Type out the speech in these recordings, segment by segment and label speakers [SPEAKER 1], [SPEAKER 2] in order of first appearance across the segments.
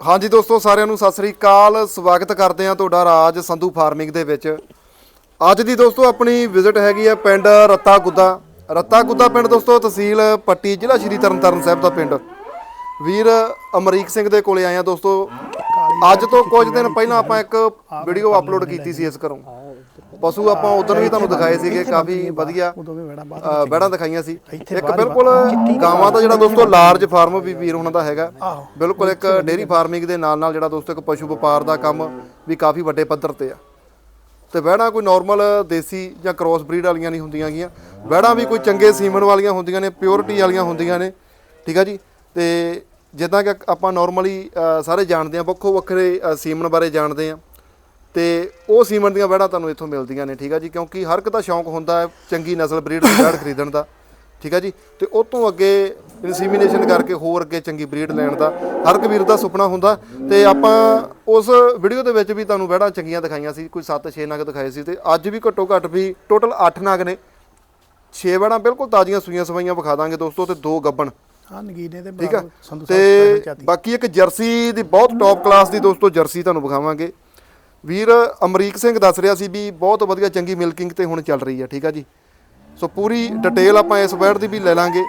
[SPEAKER 1] ਹਾਂਜੀ ਦੋਸਤੋ, ਸਾਰਿਆਂ ਨੂੰ ਸਤਿ ਸ੍ਰੀ ਅਕਾਲ। ਸਵਾਗਤ ਕਰਦੇ ਹਾਂ ਤੁਹਾਡਾ ਰਾਜ ਸੰਧੂ ਫਾਰਮਿੰਗ ਦੇ ਵਿੱਚ। ਅੱਜ ਦੀ ਦੋਸਤੋ, ਆਪਣੀ ਵਿਜ਼ਿਟ ਹੈਗੀ ਹੈ ਪਿੰਡ ਰੱਤਾ ਗੁੱਦਾ ਰੱਤਾ ਗੁੱਦਾ ਪਿੰਡ ਦੋਸਤੋ, ਤਹਿਸੀਲ ਪੱਟੀ, ਜ਼ਿਲ੍ਹਾ ਸ਼੍ਰੀ ਤਰਨਤਾਰਨ ਸਾਹਿਬ ਦਾ ਪਿੰਡ। ਵੀਰ ਅਮਰੀਕ ਸਿੰਘ ਦੇ ਕੋਲੇ ਆਏ ਆ ਦੋਸਤੋ। ਅੱਜ ਤੋਂ ਕੁਝ ਦਿਨ ਪਹਿਲਾਂ ਆਪਾਂ ਇੱਕ ਵੀਡੀਓ ਅਪਲੋਡ ਕੀਤੀ ਸੀ ਇਸ ਘਰੋਂ। ਪਸ਼ੂ ਆਪਾਂ ਉਦੋਂ ਵੀ ਤੁਹਾਨੂੰ ਦਿਖਾਏ ਸੀਗੇ ਕਾਫੀ ਵਧੀਆ
[SPEAKER 2] ਬੜਾ
[SPEAKER 1] ਬੈੜਾਂ ਦਿਖਾਈਆਂ ਸੀ। ਇੱਕ ਬਿਲਕੁਲ ਗਾਵਾਂ ਦਾ ਜਿਹੜਾ ਦੋਸਤੋ ਲਾਰਜ ਫਾਰਮ ਵੀ ਵੀਰ ਉਹਨਾਂ ਦਾ ਹੈਗਾ। ਬਿਲਕੁਲ ਇੱਕ ਡੇਰੀ ਫਾਰਮਿੰਗ ਦੇ ਨਾਲ ਨਾਲ ਜਿਹੜਾ ਦੋਸਤੋ ਇੱਕ ਪਸ਼ੂ ਵਪਾਰ ਦਾ ਕੰਮ ਵੀ ਕਾਫੀ ਵੱਡੇ ਪੱਧਰ ਤੇ ਆ। ਤੇ ਵਹਿੜਾਂ ਕੋਈ ਨਾਰਮਲ ਦੇਸੀ ਜਾਂ ਕ੍ਰੋਸ ਬਰੀਡ ਵਾਲੀਆਂ ਨਹੀਂ ਹੁੰਦੀਆਂ ਗੀਆਂ। ਵਹਿੜਾਂ ਵੀ ਕੋਈ ਚੰਗੇ ਸੀਮਨ ਵਾਲੀਆਂ ਹੁੰਦੀਆਂ ਨੇ ਪਿਓਰਿਟੀ ਵਾਲੀਆਂ ਹੁੰਦੀਆਂ ਨੇ। ਠੀਕ ਆ ਜੀ? ਤੇ ਜਿੱਦਾਂ ਕਿ ਆਪਾਂ ਨਾਰਮਲੀ ਸਾਰੇ ਜਾਣਦੇ ਆ ਵੱਖੋ ਵੱਖਰੇ ਅ, ਸੀਮਨ ਬਾਰੇ ਜਾਣਦੇ ਆ। ਤੇ ਉਹ ਸੀਮਨ ਦੀਆਂ ਵਹਿੜਾਂ ਤੁਹਾਨੂੰ ਇੱਥੋਂ ਮਿਲਦੀਆਂ ਨੇ ਠੀਕ ਆ ਜੀ? ਕਿਉਂਕਿ ਹਰ ਇੱਕ ਦਾ ਸ਼ੌਂਕ ਹੁੰਦਾ ਹੈ ਚੰਗੀ ਨਸਲ ਬਰੀਡ ਦੀ ਖਰੀਦਣ ਦਾ ਠੀਕ ਆ ਜੀ? ਤੇ ਉਹ ਤੋਂ ਅੱਗੇ ਇਨਸੀਮੀਨੇਸ਼ਨ ਕਰਕੇ ਹੋਰ ਅੱਗੇ ਚੰਗੀ ਬਰੀਡ ਲੈਣ ਦਾ ਹਰ ਇੱਕ ਵੀਰ ਦਾ ਸੁਪਨਾ ਹੁੰਦਾ। ਤੇ ਆਪਾਂ ਉਸ ਵੀਡੀਓ ਦੇ ਵਿੱਚ ਵੀ ਤੁਹਾਨੂੰ ਵਹਿੜਾਂ ਚੰਗੀਆਂ ਦਿਖਾਈਆਂ ਸੀ ਕੋਈ 7-6 ਨਗ ਦਿਖਾਏ ਸੀ ਤੇ ਅੱਜ ਵੀ ਘੱਟੋ ਘੱਟ ਵੀ ਟੋਟਲ 8 ਨਗ ਨੇ। 6 ਵਹਿੜਾਂ ਬਿਲਕੁਲ ਤਾਜ਼ੀਆਂ ਸੂਈਆਂ ਸਵਾਈਆਂ ਵਿਖਾ ਦਾਂਗੇ ਦੋਸਤੋ ਤੇ ਦੋ ਗੱਬਣ।
[SPEAKER 2] ਹਾਂ ਨਗੀਨੇ ਤੇ
[SPEAKER 1] ਠੀਕ ਆ? ਤੇ ਬਾਕੀ ਇੱਕ ਜਰਸੀ ਦੀ ਬਹੁਤ ਟੌਪ ਕਲਾਸ ਦੀ ਦੋਸਤੋ ਜਰਸੀ ਤੁਹਾਨੂੰ ਵਿਖਾਵਾਂਗੇ। ਵੀਰ ਅਮਰੀਕ ਸਿੰਘ ਦੱਸ ਰਿਹਾ ਸੀ ਵੀ ਬਹੁਤ ਵਧੀਆ ਚੰਗੀ ਮਿਲਕਿੰਗ ਤੇ ਹੁਣ ਚੱਲ ਰਹੀ ਹੈ, ਠੀਕ ਆ ਜੀ? ਸੋ ਪੂਰੀ ਡਿਟੇਲ ਆਪਾਂ ਇਸ ਵਰਡ ਦੀ ਵੀ ਲੈ ਲਾਂਗੇ।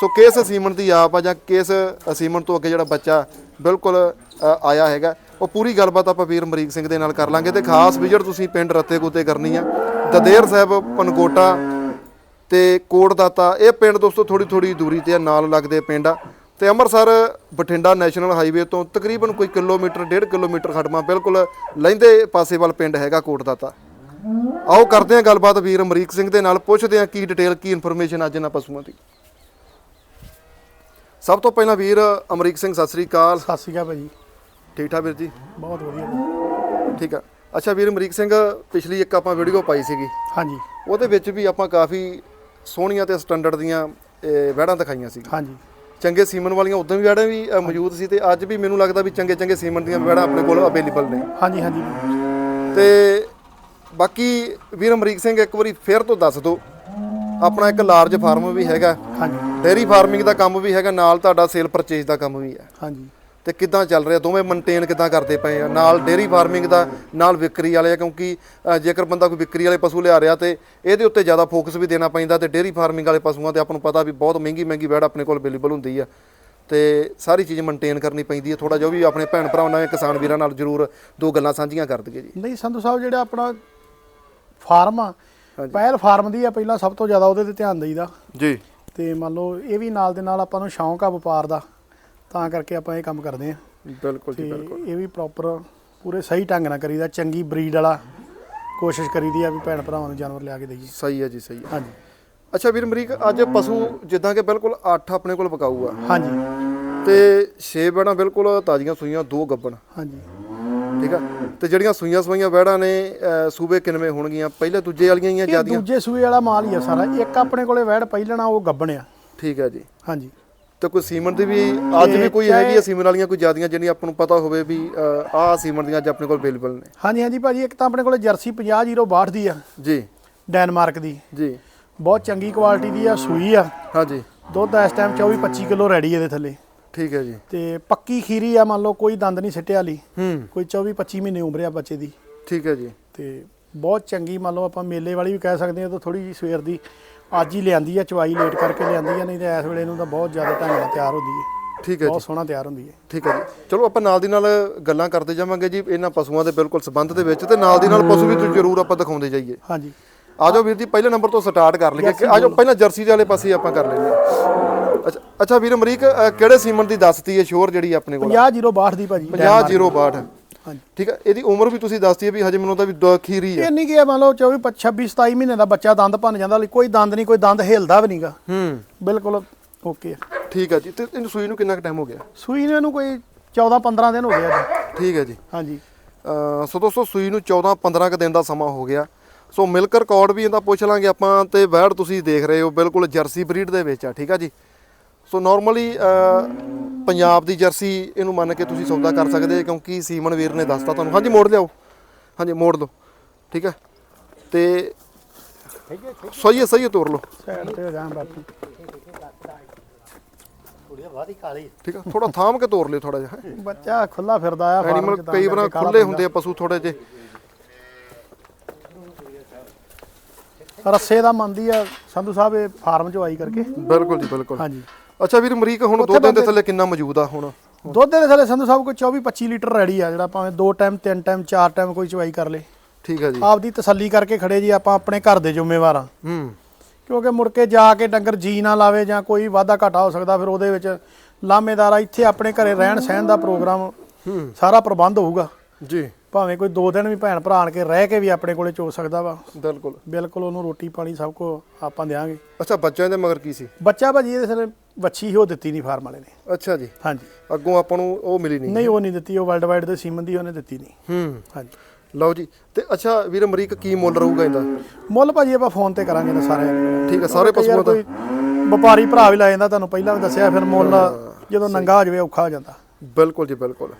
[SPEAKER 1] ਸੋ ਕਿਸ ਸੀਮਨ ਦੀ ਆਪ ਆ ਜਾਂ ਕਿਸ ਸੀਮਨ ਤੋਂ ਅੱਗੇ ਜਿਹੜਾ ਬੱਚਾ ਬਿਲਕੁਲ ਆਇਆ ਹੈਗਾ, ਉਹ ਪੂਰੀ ਗੱਲਬਾਤ ਆਪਾਂ ਵੀਰ ਅਮਰੀਕ ਸਿੰਘ ਦੇ ਨਾਲ ਕਰ ਲਾਂਗੇ ਤੇ ਖਾਸ ਵਿਜ਼ਿਟ ਤੁਸੀਂ ਪਿੰਡ ਰੱਤੇ ਗੁੱਤੇ ਕਰਨੀ ਆ। ਦਦੇਰ ਸਾਹਿਬ ਪਨਕੋਟਾ ਤੇ ਕੋਟਦਾਤਾ, ਇਹ ਪਿੰਡ ਦੋਸਤੋ ਥੋੜੀ ਥੋੜੀ ਦੂਰੀ ਤੇ ਆ, ਨਾਲ ਲੱਗਦੇ ਪਿੰਡ ਆ। ਤੇ ਅੰਮ੍ਰਿਤਸਰ ਬਠਿੰਡਾ ਨੈਸ਼ਨਲ ਹਾਈਵੇ ਤੋਂ ਤਕਰੀਬਨ ਕੋਈ ਕਿਲੋਮੀਟਰ 1.5 ਕਿਲੋਮੀਟਰ ਖੜਮਾ ਬਿਲਕੁਲ ਲਹਿੰਦੇ ਪਾਸੇ ਵੱਲ ਪਿੰਡ ਹੈਗਾ ਕੋਟਦਾਤਾ। ਆਓ ਕਰਦੇ ਹਾਂ ਗੱਲਬਾਤ ਵੀਰ ਅਮਰੀਕ ਸਿੰਘ ਦੇ ਨਾਲ ਪੁੱਛਦੇ ਹਾਂ ਕੀ ਡਿਟੇਲ ਕੀ ਇਨਫੋਰਮੇਸ਼ਨ ਅੱਜ ਇਹਨਾਂ ਪਸ਼ੂਆਂ ਦੀ। ਸਭ ਤੋਂ ਪਹਿਲਾਂ ਵੀਰ ਅਮਰੀਕ ਸਿੰਘ ਸਤਿ ਸ੍ਰੀ ਅਕਾਲ।
[SPEAKER 2] ਸਤਿ ਸ਼੍ਰੀ ਅਕਾਲ ਭਾਜੀ।
[SPEAKER 1] ਠੀਕ ਠਾਕ ਵੀਰ ਜੀ?
[SPEAKER 2] ਬਹੁਤ ਵਧੀਆ।
[SPEAKER 1] ਠੀਕ ਆ। ਅੱਛਾ ਵੀਰ ਅਮਰੀਕ ਸਿੰਘ ਪਿਛਲੀ ਇੱਕ ਆਪਾਂ ਵੀਡੀਓ ਪਾਈ ਸੀਗੀ।
[SPEAKER 2] ਹਾਂਜੀ।
[SPEAKER 1] ਉਹਦੇ ਵਿੱਚ ਵੀ ਆਪਾਂ ਕਾਫੀ ਸੋਹਣੀਆਂ ਤੇ ਸਟੈਂਡਰਡ ਦੀਆਂ ਇਹ, ਵਹਿੜਾਂ ਦਿਖਾਈਆਂ ਸੀ
[SPEAKER 2] ਹਾਂਜੀ।
[SPEAKER 1] ਚੰਗੇ ਸੀਮਨ ਵਾਲੀਆਂ ਉਦੋਂ ਵੀ ਵਹਿੜਾਂ ਵੀ ਅ, ਮੌਜੂਦ ਸੀ ਤੇ ਅੱਜ ਵੀ ਮੈਨੂੰ ਲੱਗਦਾ ਵੀ ਚੰਗੇ ਚੰਗੇ ਸੀਮਨ ਦੀਆਂ ਵਹਿੜਾਂ ਆਪਣੇ ਕੋਲ ਅਵੇਲੇਬਲ ਨੇ।
[SPEAKER 2] ਹਾਂਜੀ ਹਾਂਜੀ।
[SPEAKER 1] ਤੇ ਬਾਕੀ ਵੀਰ ਅਮਰੀਕ ਸਿੰਘ ਇੱਕ ਵਾਰੀ ਫਿਰ ਤੋਂ ਦੱਸ ਦਿਓ ਆਪਣਾ ਇੱਕ ਲਾਰਜ ਫਾਰਮ ਵੀ ਹੈਗਾ।
[SPEAKER 2] ਹਾਂਜੀ।
[SPEAKER 1] ਡੇਅਰੀ ਫਾਰਮਿੰਗ ਦਾ ਕੰਮ ਵੀ ਹੈਗਾ ਨਾਲ ਤੁਹਾਡਾ ਸੇਲ ਪਰਚੇਜ ਦਾ ਕੰਮ ਵੀ ਹੈ।
[SPEAKER 2] ਹਾਂਜੀ।
[SPEAKER 1] ਤੇ ਕਿੱਦਾਂ ਚੱਲ ਰਿਹਾ? ਦੋਵੇਂ ਮੇਨਟੇਨ ਕਿੱਦਾਂ ਕਰਦੇ ਪਏ ਆ? ਨਾਲ ਡੇਅਰੀ ਫਾਰਮਿੰਗ ਦਾ ਨਾਲ ਵਿਕਰੀ ਵਾਲੇ ਆ ਕਿਉਂਕਿ ਜੇਕਰ ਬੰਦਾ ਕੋਈ ਵਿਕਰੀ ਵਾਲੇ ਪਸ਼ੂ ਲਿਆ ਰਿਹਾ ਤੇ ਇਹਦੇ ਉੱਤੇ ਜ਼ਿਆਦਾ ਫੋਕਸ ਵੀ ਦੇਣਾ ਪੈਂਦਾ ਤੇ ਡੇਅਰੀ ਫਾਰਮਿੰਗ ਵਾਲੇ ਪਸ਼ੂਆਂ ਤੇ ਆਪਾਂ ਨੂੰ ਪਤਾ ਵੀ ਬਹੁਤ ਮਹਿੰਗੀ ਮਹਿੰਗੀ ਵੈੜ ਆਪਣੇ ਕੋਲ ਅਵੇਲੇਬਲ ਹੁੰਦੀ ਆ। ਤੇ ਸਾਰੀ ਚੀਜ਼ ਮੇਨਟੇਨ ਕਰਨੀ ਪੈਂਦੀ ਹੈ ਥੋੜਾ ਜਿਹਾ ਵੀ ਆਪਣੇ ਭੈਣ ਭਰਾਵਾਂ ਨਾਲ ਕਿਸਾਨ ਵੀਰਾਂ ਨਾਲ ਜ਼ਰੂਰ ਦੋ ਗੱਲਾਂ ਸਾਂਝੀਆਂ ਕਰ ਦਈਏ ਜੀ।
[SPEAKER 2] ਨਹੀਂ ਸੰਧੂ ਸਾਹਿਬ ਜਿਹੜਾ ਆਪਣਾ ਫਾਰਮ ਆ ਪਹਿਲ ਫਾਰਮ ਦੀ ਆ ਪਹਿਲਾਂ ਸਭ ਤੋਂ ਜ਼ਿਆਦਾ ਉਹਦੇ ਤੇ ਧਿਆਨ ਦੇਈਦਾ।
[SPEAKER 1] ਜੀ।
[SPEAKER 2] ਤੇ ਮੰਨ ਲਓ ਇਹ ਵੀ ਨਾਲ ਦੇ ਨਾਲ ਆਪਾਂ ਨੂੰ ਸ਼ੌਂਕ ਆ ਵਪਾਰ ਦਾ। ਤਾਂ ਕਰਕੇ ਆਪਾਂ ਇਹ ਕੰਮ ਕਰਦੇ ਆ
[SPEAKER 1] ਬਿਲਕੁਲ ਜੀ ਬਿਲਕੁਲ।
[SPEAKER 2] ਇਹ ਵੀ ਪ੍ਰੋਪਰ ਪੂਰੇ ਸਹੀ ਢੰਗ ਨਾਲ ਕਰੀਦਾ ਚੰਗੀ ਬਰੀਡ ਵਾਲਾ ਕੋਸ਼ਿਸ਼ ਕਰੀਦੀ ਆ ਵੀ ਭੈਣ ਭਰਾਵਾਂ ਨੂੰ ਜਾਨਵਰ ਲਿਆ ਕੇ ਦੇਈਏ।
[SPEAKER 1] ਸਹੀ ਹੈ ਜੀ ਸਹੀ ਹੈ।
[SPEAKER 2] ਹਾਂਜੀ।
[SPEAKER 1] ਅੱਛਾ ਵੀਰ ਅਮਰੀਕ ਅੱਜ ਪਸ਼ੂ ਜਿੱਦਾਂ ਕਿ ਬਿਲਕੁਲ 8 ਆਪਣੇ ਕੋਲ ਪਕਾਊ ਆ
[SPEAKER 2] ਹਾਂਜੀ।
[SPEAKER 1] ਤੇ 6 ਬੈੜਾਂ ਬਿਲਕੁਲ ਤਾਜ਼ੀਆਂ ਸੂਈਆਂ ਦੋ ਗੱਬਣ।
[SPEAKER 2] ਹਾਂਜੀ।
[SPEAKER 1] ਠੀਕ ਆ? ਤੇ ਜਿਹੜੀਆਂ ਸੂਈਆਂ ਸੂਈਆਂ ਵਹਿੜਾਂ ਨੇ ਅਹ, ਸੂਬੇ ਕਿਨਵੇਂ ਹੋਣਗੀਆਂ? ਪਹਿਲੇ ਦੂਜੇ ਵਾਲੀਆਂ ਹੀ ਆ
[SPEAKER 2] ਇਹ
[SPEAKER 1] ਜਿਆਦੀਆਂ?
[SPEAKER 2] ਦੂਜੇ ਸੂਏ ਵਾਲਾ ਮਾਲ ਹੀ ਆ ਸਾਰਾ। ਇੱਕ ਆਪਣੇ ਕੋਲੇ ਵੈੜ ਪਹਿਲਣਾ ਉਹ ਗੱਬਣ ਆ।
[SPEAKER 1] ਠੀਕ ਆ ਜੀ।
[SPEAKER 2] ਹਾਂਜੀ।
[SPEAKER 1] ਤੇ ਕੋਈ ਸੀਮਨ ਦੀ ਵੀ ਅੱਜ ਵੀ ਕੋਈ ਹੈਗੀ ਆ ਸੀਮਨ ਵਾਲੀਆਂ ਕੋਈ ਜਿਆਦੀਆਂ ਜਿਹੜੀਆਂ ਆਪਾਂ ਨੂੰ ਪਤਾ ਹੋਵੇ ਵੀ ਆਹ ਸੀਮਨ ਦੀਆਂ ਅੱਜ ਆਪਣੇ ਕੋਲ ਅਵੇਲੇਬਲ ਨੇ।
[SPEAKER 2] ਹਾਂਜੀ ਹਾਂਜੀ ਭਾਜੀ ਇੱਕ ਤਾਂ ਆਪਣੇ ਕੋਲੇ ਜਰਸੀ 50062 ਦੀ ਆ।
[SPEAKER 1] ਜੀ।
[SPEAKER 2] ਡੈਨਮਾਰਕ ਦੀ।
[SPEAKER 1] ਜੀ।
[SPEAKER 2] ਬਹੁਤ ਚੰਗੀ ਕੁਆਲਿਟੀ ਦੀ ਆ ਸੂਈ ਆ।
[SPEAKER 1] ਹਾਂਜੀ।
[SPEAKER 2] ਦੁੱਧ ਇਸ ਟਾਈਮ 24 25 ਕਿਲੋ ਰੈਡੀ ਇਹਦੇ ਥੱਲੇ।
[SPEAKER 1] ਠੀਕ ਹੈ ਜੀ।
[SPEAKER 2] ਤੇ ਪੱਕੀ ਖੀਰੀ ਆ ਮੰਨ ਲਓ ਕੋਈ ਦੰਦ ਨਹੀਂ ਸਿੱਟਿਆ ਲਈ।
[SPEAKER 1] ਹੂੰ।
[SPEAKER 2] ਕੋਈ 24 25 ਮਹੀਨੇ ਉਮਰ ਆ ਬੱਚੇ ਦੀ।
[SPEAKER 1] ਠੀਕ ਹੈ ਜੀ।
[SPEAKER 2] ਤੇ ਬਹੁਤ ਚੰਗੀ ਮੰਨ ਲਓ ਆਪਾਂ ਮੇਲੇ ਵਾਲੀ ਵੀ ਕਹਿ ਸਕਦੇ ਹਾਂ ਤਾਂ ਥੋੜੀ ਜਿਹੀ ਸਵੇਰ ਦੀ ਅੱਜ ਹੀ ਲਿਆਂਦੀ ਆ ਚਵਾਈ ਲੇਟ ਕਰਕੇ ਲਿਆਂਦੀ ਆ ਨਹੀਂ ਤਾਂ ਇਸ ਵੇਲੇ ਇਹਨੂੰ ਤਾਂ ਬਹੁਤ ਜ਼ਿਆਦਾ ਢੰਗ ਨਾਲ ਤਿਆਰ ਹੁੰਦੀ ਹੈ।
[SPEAKER 1] ਠੀਕ ਹੈ ਜੀ।
[SPEAKER 2] ਬਹੁਤ ਸੋਹਣਾ ਤਿਆਰ ਹੁੰਦੀ ਹੈ।
[SPEAKER 1] ਠੀਕ ਹੈ ਜੀ। ਚਲੋ ਆਪਾਂ ਨਾਲ ਦੀ ਨਾਲ ਗੱਲਾਂ ਕਰਦੇ ਜਾਵਾਂਗੇ ਜੀ ਇਹਨਾਂ ਪਸ਼ੂਆਂ ਦੇ ਬਿਲਕੁਲ ਸਬੰਧ ਦੇ ਵਿੱਚ ਤੇ ਨਾਲ ਦੀ ਨਾਲ ਪਸ਼ੂ ਵੀ ਤੁਸੀਂ ਜ਼ਰੂਰ ਆਪਾਂ ਦਿਖਾਉਂਦੇ ਜਾਈਏ।
[SPEAKER 2] ਹਾਂਜੀ।
[SPEAKER 1] ਆ ਜਾਓ ਵੀਰ ਜੀ ਪਹਿਲੇ ਨੰਬਰ ਤੋਂ ਸਟਾਰਟ ਕਰ ਲਈਏ ਕਿ ਆ ਜਾਓ ਪਹਿਲਾਂ ਜਰਸੀ ਦੇ ਵਾਲੇ ਪਾਸੇ ਆਪਾਂ ਕਰ ਲੈਂਦੇ ਹਾਂ। ਅੱਛਾ ਅੱਛਾ ਵੀਰ ਅਮਰੀਕ ਅ, ਕਿਹੜੇ ਸੀਮਨ ਦੀ ਦੱਸਤੀ ਹੈ ਸ਼ੋਰ ਜਿਹੜੀ ਆਪਣੇ ਕੋਲ
[SPEAKER 2] 50062 ਦੀ ਭਾਜੀ।
[SPEAKER 1] 5062
[SPEAKER 2] ਹਾਂਜੀ
[SPEAKER 1] ਠੀਕ ਹੈ ਇਹਦੀ ਉਮਰ ਵੀ ਤੁਸੀਂ ਦੱਸਤੀ ਹੈ ਵੀ ਹਜੇ ਮੈਨੂੰ ਤਾਂ ਵੀ ਖੀਰੀ ਹੈ।
[SPEAKER 2] ਇਹ ਨਹੀਂ ਕਿ ਮੰਨ ਲਓ 24 26 27 ਮਹੀਨੇ ਦਾ ਬੱਚਾ ਦੰਦ ਭੰਨ ਜਾਂਦਾ ਲਈ ਕੋਈ ਦੰਦ ਨਹੀਂ ਕੋਈ ਦੰਦ ਹਿਲਦਾ ਵੀ ਨਹੀਂਗਾ।
[SPEAKER 1] ਹੂੰ।
[SPEAKER 2] ਬਿਲਕੁਲ ਓਕੇ
[SPEAKER 1] ਠੀਕ ਹੈ ਜੀ ਤੇ ਇਹਨੂੰ ਸੂਈ ਨੂੰ ਕਿੰਨਾ ਕੁ ਟਾਈਮ ਹੋ ਗਿਆ?
[SPEAKER 2] ਸੂਈ ਨੂੰ ਇਹਨੂੰ ਕੋਈ 14 15 ਦਿਨ ਹੋ ਗਏ ਅੱਜ।
[SPEAKER 1] ਠੀਕ ਹੈ ਜੀ।
[SPEAKER 2] ਹਾਂਜੀ।
[SPEAKER 1] ਸੋ ਦੋਸਤੋ ਸੂਈ ਨੂੰ 14 15 ਕ ਦਿਨ ਦਾ ਸਮਾਂ ਹੋ ਗਿਆ। ਸੋ ਮਿਲਕ ਰਿਕਾਰਡ ਵੀ ਇਹਦਾ ਪੁੱਛ ਲਾਂਗੇ ਆਪਾਂ ਤੇ ਵੈੜ ਤੁਸੀਂ ਦੇਖ ਰਹੇ ਹੋ ਬਿਲਕੁਲ ਜਰਸੀ ਬਰੀਡ ਦੇ ਵਿੱਚ ਆ ਠੀਕ ਆ ਜੀ। ਸੋ ਨਾਰਮਲੀ ਪੰਜਾਬ ਦੀ ਜਰਸੀ ਇਹਨੂੰ ਮੰਨ ਕੇ ਤੁਸੀਂ ਸੌਦਾ ਕਰ ਸਕਦੇ ਹੋ ਕਿਉਂਕਿ ਸੀਮਨ ਵੀਰ ਨੇ ਦੱਸਤਾ ਤੁਹਾਨੂੰ। ਹਾਂਜੀ ਮੋੜ ਲਿਆਓ। ਹਾਂਜੀ ਮੋੜ ਲਓ। ਠੀਕ ਹੈ? ਤੇ ਸਹੀ ਹੈ ਸਹੀ ਹੈ ਤੋਰ ਲਓ।
[SPEAKER 2] ਸਾਈਡ ਤੇ ਹੋ ਜਾ ਬਾਪੂ
[SPEAKER 3] ਕੁੜੀਆ ਬਾਦੀ ਕਾਲੀ।
[SPEAKER 1] ਠੀਕ ਆ ਥੋੜਾ ਥਾਮ ਕੇ ਤੋਰ ਲਿਓ ਥੋੜਾ ਜਿਹਾ।
[SPEAKER 2] ਬੱਚਾ ਖੁੱਲਾ ਫਿਰਦਾ ਆ
[SPEAKER 1] ਐਨੀਮਲ ਕਈ ਵਾਰ ਖੁੱਲੇ ਹੁੰਦੇ ਆ ਪਸ਼ੂ ਥੋੜੇ ਜੇ।
[SPEAKER 2] ਰੱਸੇ ਦਾ ਮੰਦੀ ਆ ਸੰਧੂ ਸਾਹਿਬ ਇਹ ਫਾਰਮ ਚ ਆਈ ਕਰਕੇ।
[SPEAKER 1] ਬਿਲਕੁਲ ਜੀ ਬਿਲਕੁਲ।
[SPEAKER 2] ਹਾਂਜੀ।
[SPEAKER 1] ਅੱਛਾ ਵੀਰ ਅਮਰੀਕ ਹੁਣ ਦੋ ਦਿਨ ਦੇ ਥੱਲੇ ਕਿੰਨਾ ਮੌਜੂਦ ਆ ਹੁਣ?
[SPEAKER 2] ਦੁੱਧ ਦੇ ਥੱਲੇ ਸੰਧੂ ਸਾਹਿਬ ਕੋਈ 24 25 ਲੀਟਰ ਰੈਡੀ ਆ ਜਿਹੜਾ ਭਾਵੇਂ ਦੋ ਟਾਈਮ ਤਿੰਨ ਟਾਈਮ ਚਾਰ ਟਾਈਮ ਕੋਈ ਚਵਾਈ ਕਰ ਲੇ।
[SPEAKER 1] ਠੀਕ ਆ ਜੀ।
[SPEAKER 2] ਆਪਦੀ ਤਸੱਲੀ ਕਰਕੇ ਖੜੇ ਜੀ ਆਪਾਂ ਆਪਣੇ ਘਰ ਦੇ ਜ਼ਿੰਮੇਵਾਰ ਆ।
[SPEAKER 1] ਹੂੰ।
[SPEAKER 2] ਕਿਉਂਕਿ ਮੁੜ ਕੇ ਜਾ ਕੇ ਡੰਗਰ ਜੀ ਨਾ ਲਾਵੇ ਜਾਂ ਕੋਈ ਵਾਧਾ ਘਾਟਾ ਹੋ ਸਕਦਾ ਫਿਰ ਉਹਦੇ ਵਿੱਚ ਲਾਮੇਦਾਰਾ ਇੱਥੇ ਆਪਣੇ ਘਰੇ ਰਹਿਣ ਸਹਿਣ ਦਾ ਪ੍ਰੋਗਰਾਮ
[SPEAKER 1] ਹੂੰ।
[SPEAKER 2] ਸਾਰਾ ਪ੍ਰਬੰਧ ਹੋਊਗਾ।
[SPEAKER 1] ਜੀ।
[SPEAKER 2] ਭਾਵੇਂ ਕੋਈ ਦੋ ਦਿਨ ਵੀ ਭੈਣ ਭਰਾ ਆਣ ਕੇ ਰਹਿ ਕੇ ਵੀ ਆਪਣੇ ਕੋਲੇ ਚੋ ਸਕਦਾ ਵਾ।
[SPEAKER 1] ਬਿਲਕੁਲ।
[SPEAKER 2] ਬਿਲਕੁਲ ਉਹਨੂੰ ਰੋਟੀ ਪਾਣੀ ਸਭ ਕੁਝ ਆਪਾਂ ਦੇਵਾਂਗੇ
[SPEAKER 1] ਅੱਛਾ ਬੱਚਿਆਂ ਦੇ ਮਗਰ ਕੀ ਸੀ?
[SPEAKER 2] ਬੱਚਾ ਭਾਜੀ ਇਹਦੇ ਥੱਲੇ ਵੱਛੀ ਹੀ ਉਹ ਦਿੱਤੀ ਨਹੀਂ ਫਾਰਮ ਵਾਲੇ ਨੇ।
[SPEAKER 1] ਅੱਛਾ ਜੀ।
[SPEAKER 2] ਹਾਂਜੀ।
[SPEAKER 1] ਅੱਗੋਂ ਆਪਾਂ ਨੂੰ ਉਹ ਮਿਲੀ ਨਹੀਂ
[SPEAKER 2] ਨਹੀਂ ਉਹ ਨਹੀਂ ਦਿੱਤੀ ਉਹ ਵਰਲਡ ਵਾਈਡ ਦੇ ਸੀਮਨ ਦੀ ਉਹਨੇ ਦਿੱਤੀ ਨਹੀਂ
[SPEAKER 1] ਹੂੰ।
[SPEAKER 2] ਹਾਂਜੀ।
[SPEAKER 1] ਲਓ ਜੀ ਤੇ ਅੱਛਾ ਵੀਰ ਅਮਰੀਕ ਕੀ ਮੁੱਲ ਰਹੂਗਾ ਇਹਦਾ?
[SPEAKER 2] ਮੁੱਲ ਭਾਜੀ ਆਪਾਂ ਫੋਨ ਤੇ ਕਰਾਂਗੇ ਨਾ ਸਾਰਿਆਂ ਨੂੰ
[SPEAKER 1] ਠੀਕ ਆ ਸਾਰੇ ਪਸ਼ੂਆਂ ਦਾ।
[SPEAKER 2] ਵਪਾਰੀ ਭਰਾ ਵੀ ਲਾ ਜਾਂਦਾ ਤੁਹਾਨੂੰ ਪਹਿਲਾਂ ਵੀ ਦੱਸਿਆ ਫਿਰ ਮੁੱਲ ਜਦੋਂ ਨੰਗਾ ਹੋ ਜਾਵੇ ਔਖਾ ਹੋ ਜਾਂਦਾ।
[SPEAKER 1] ਬਿਲਕੁਲ ਜੀ ਬਿਲਕੁਲ।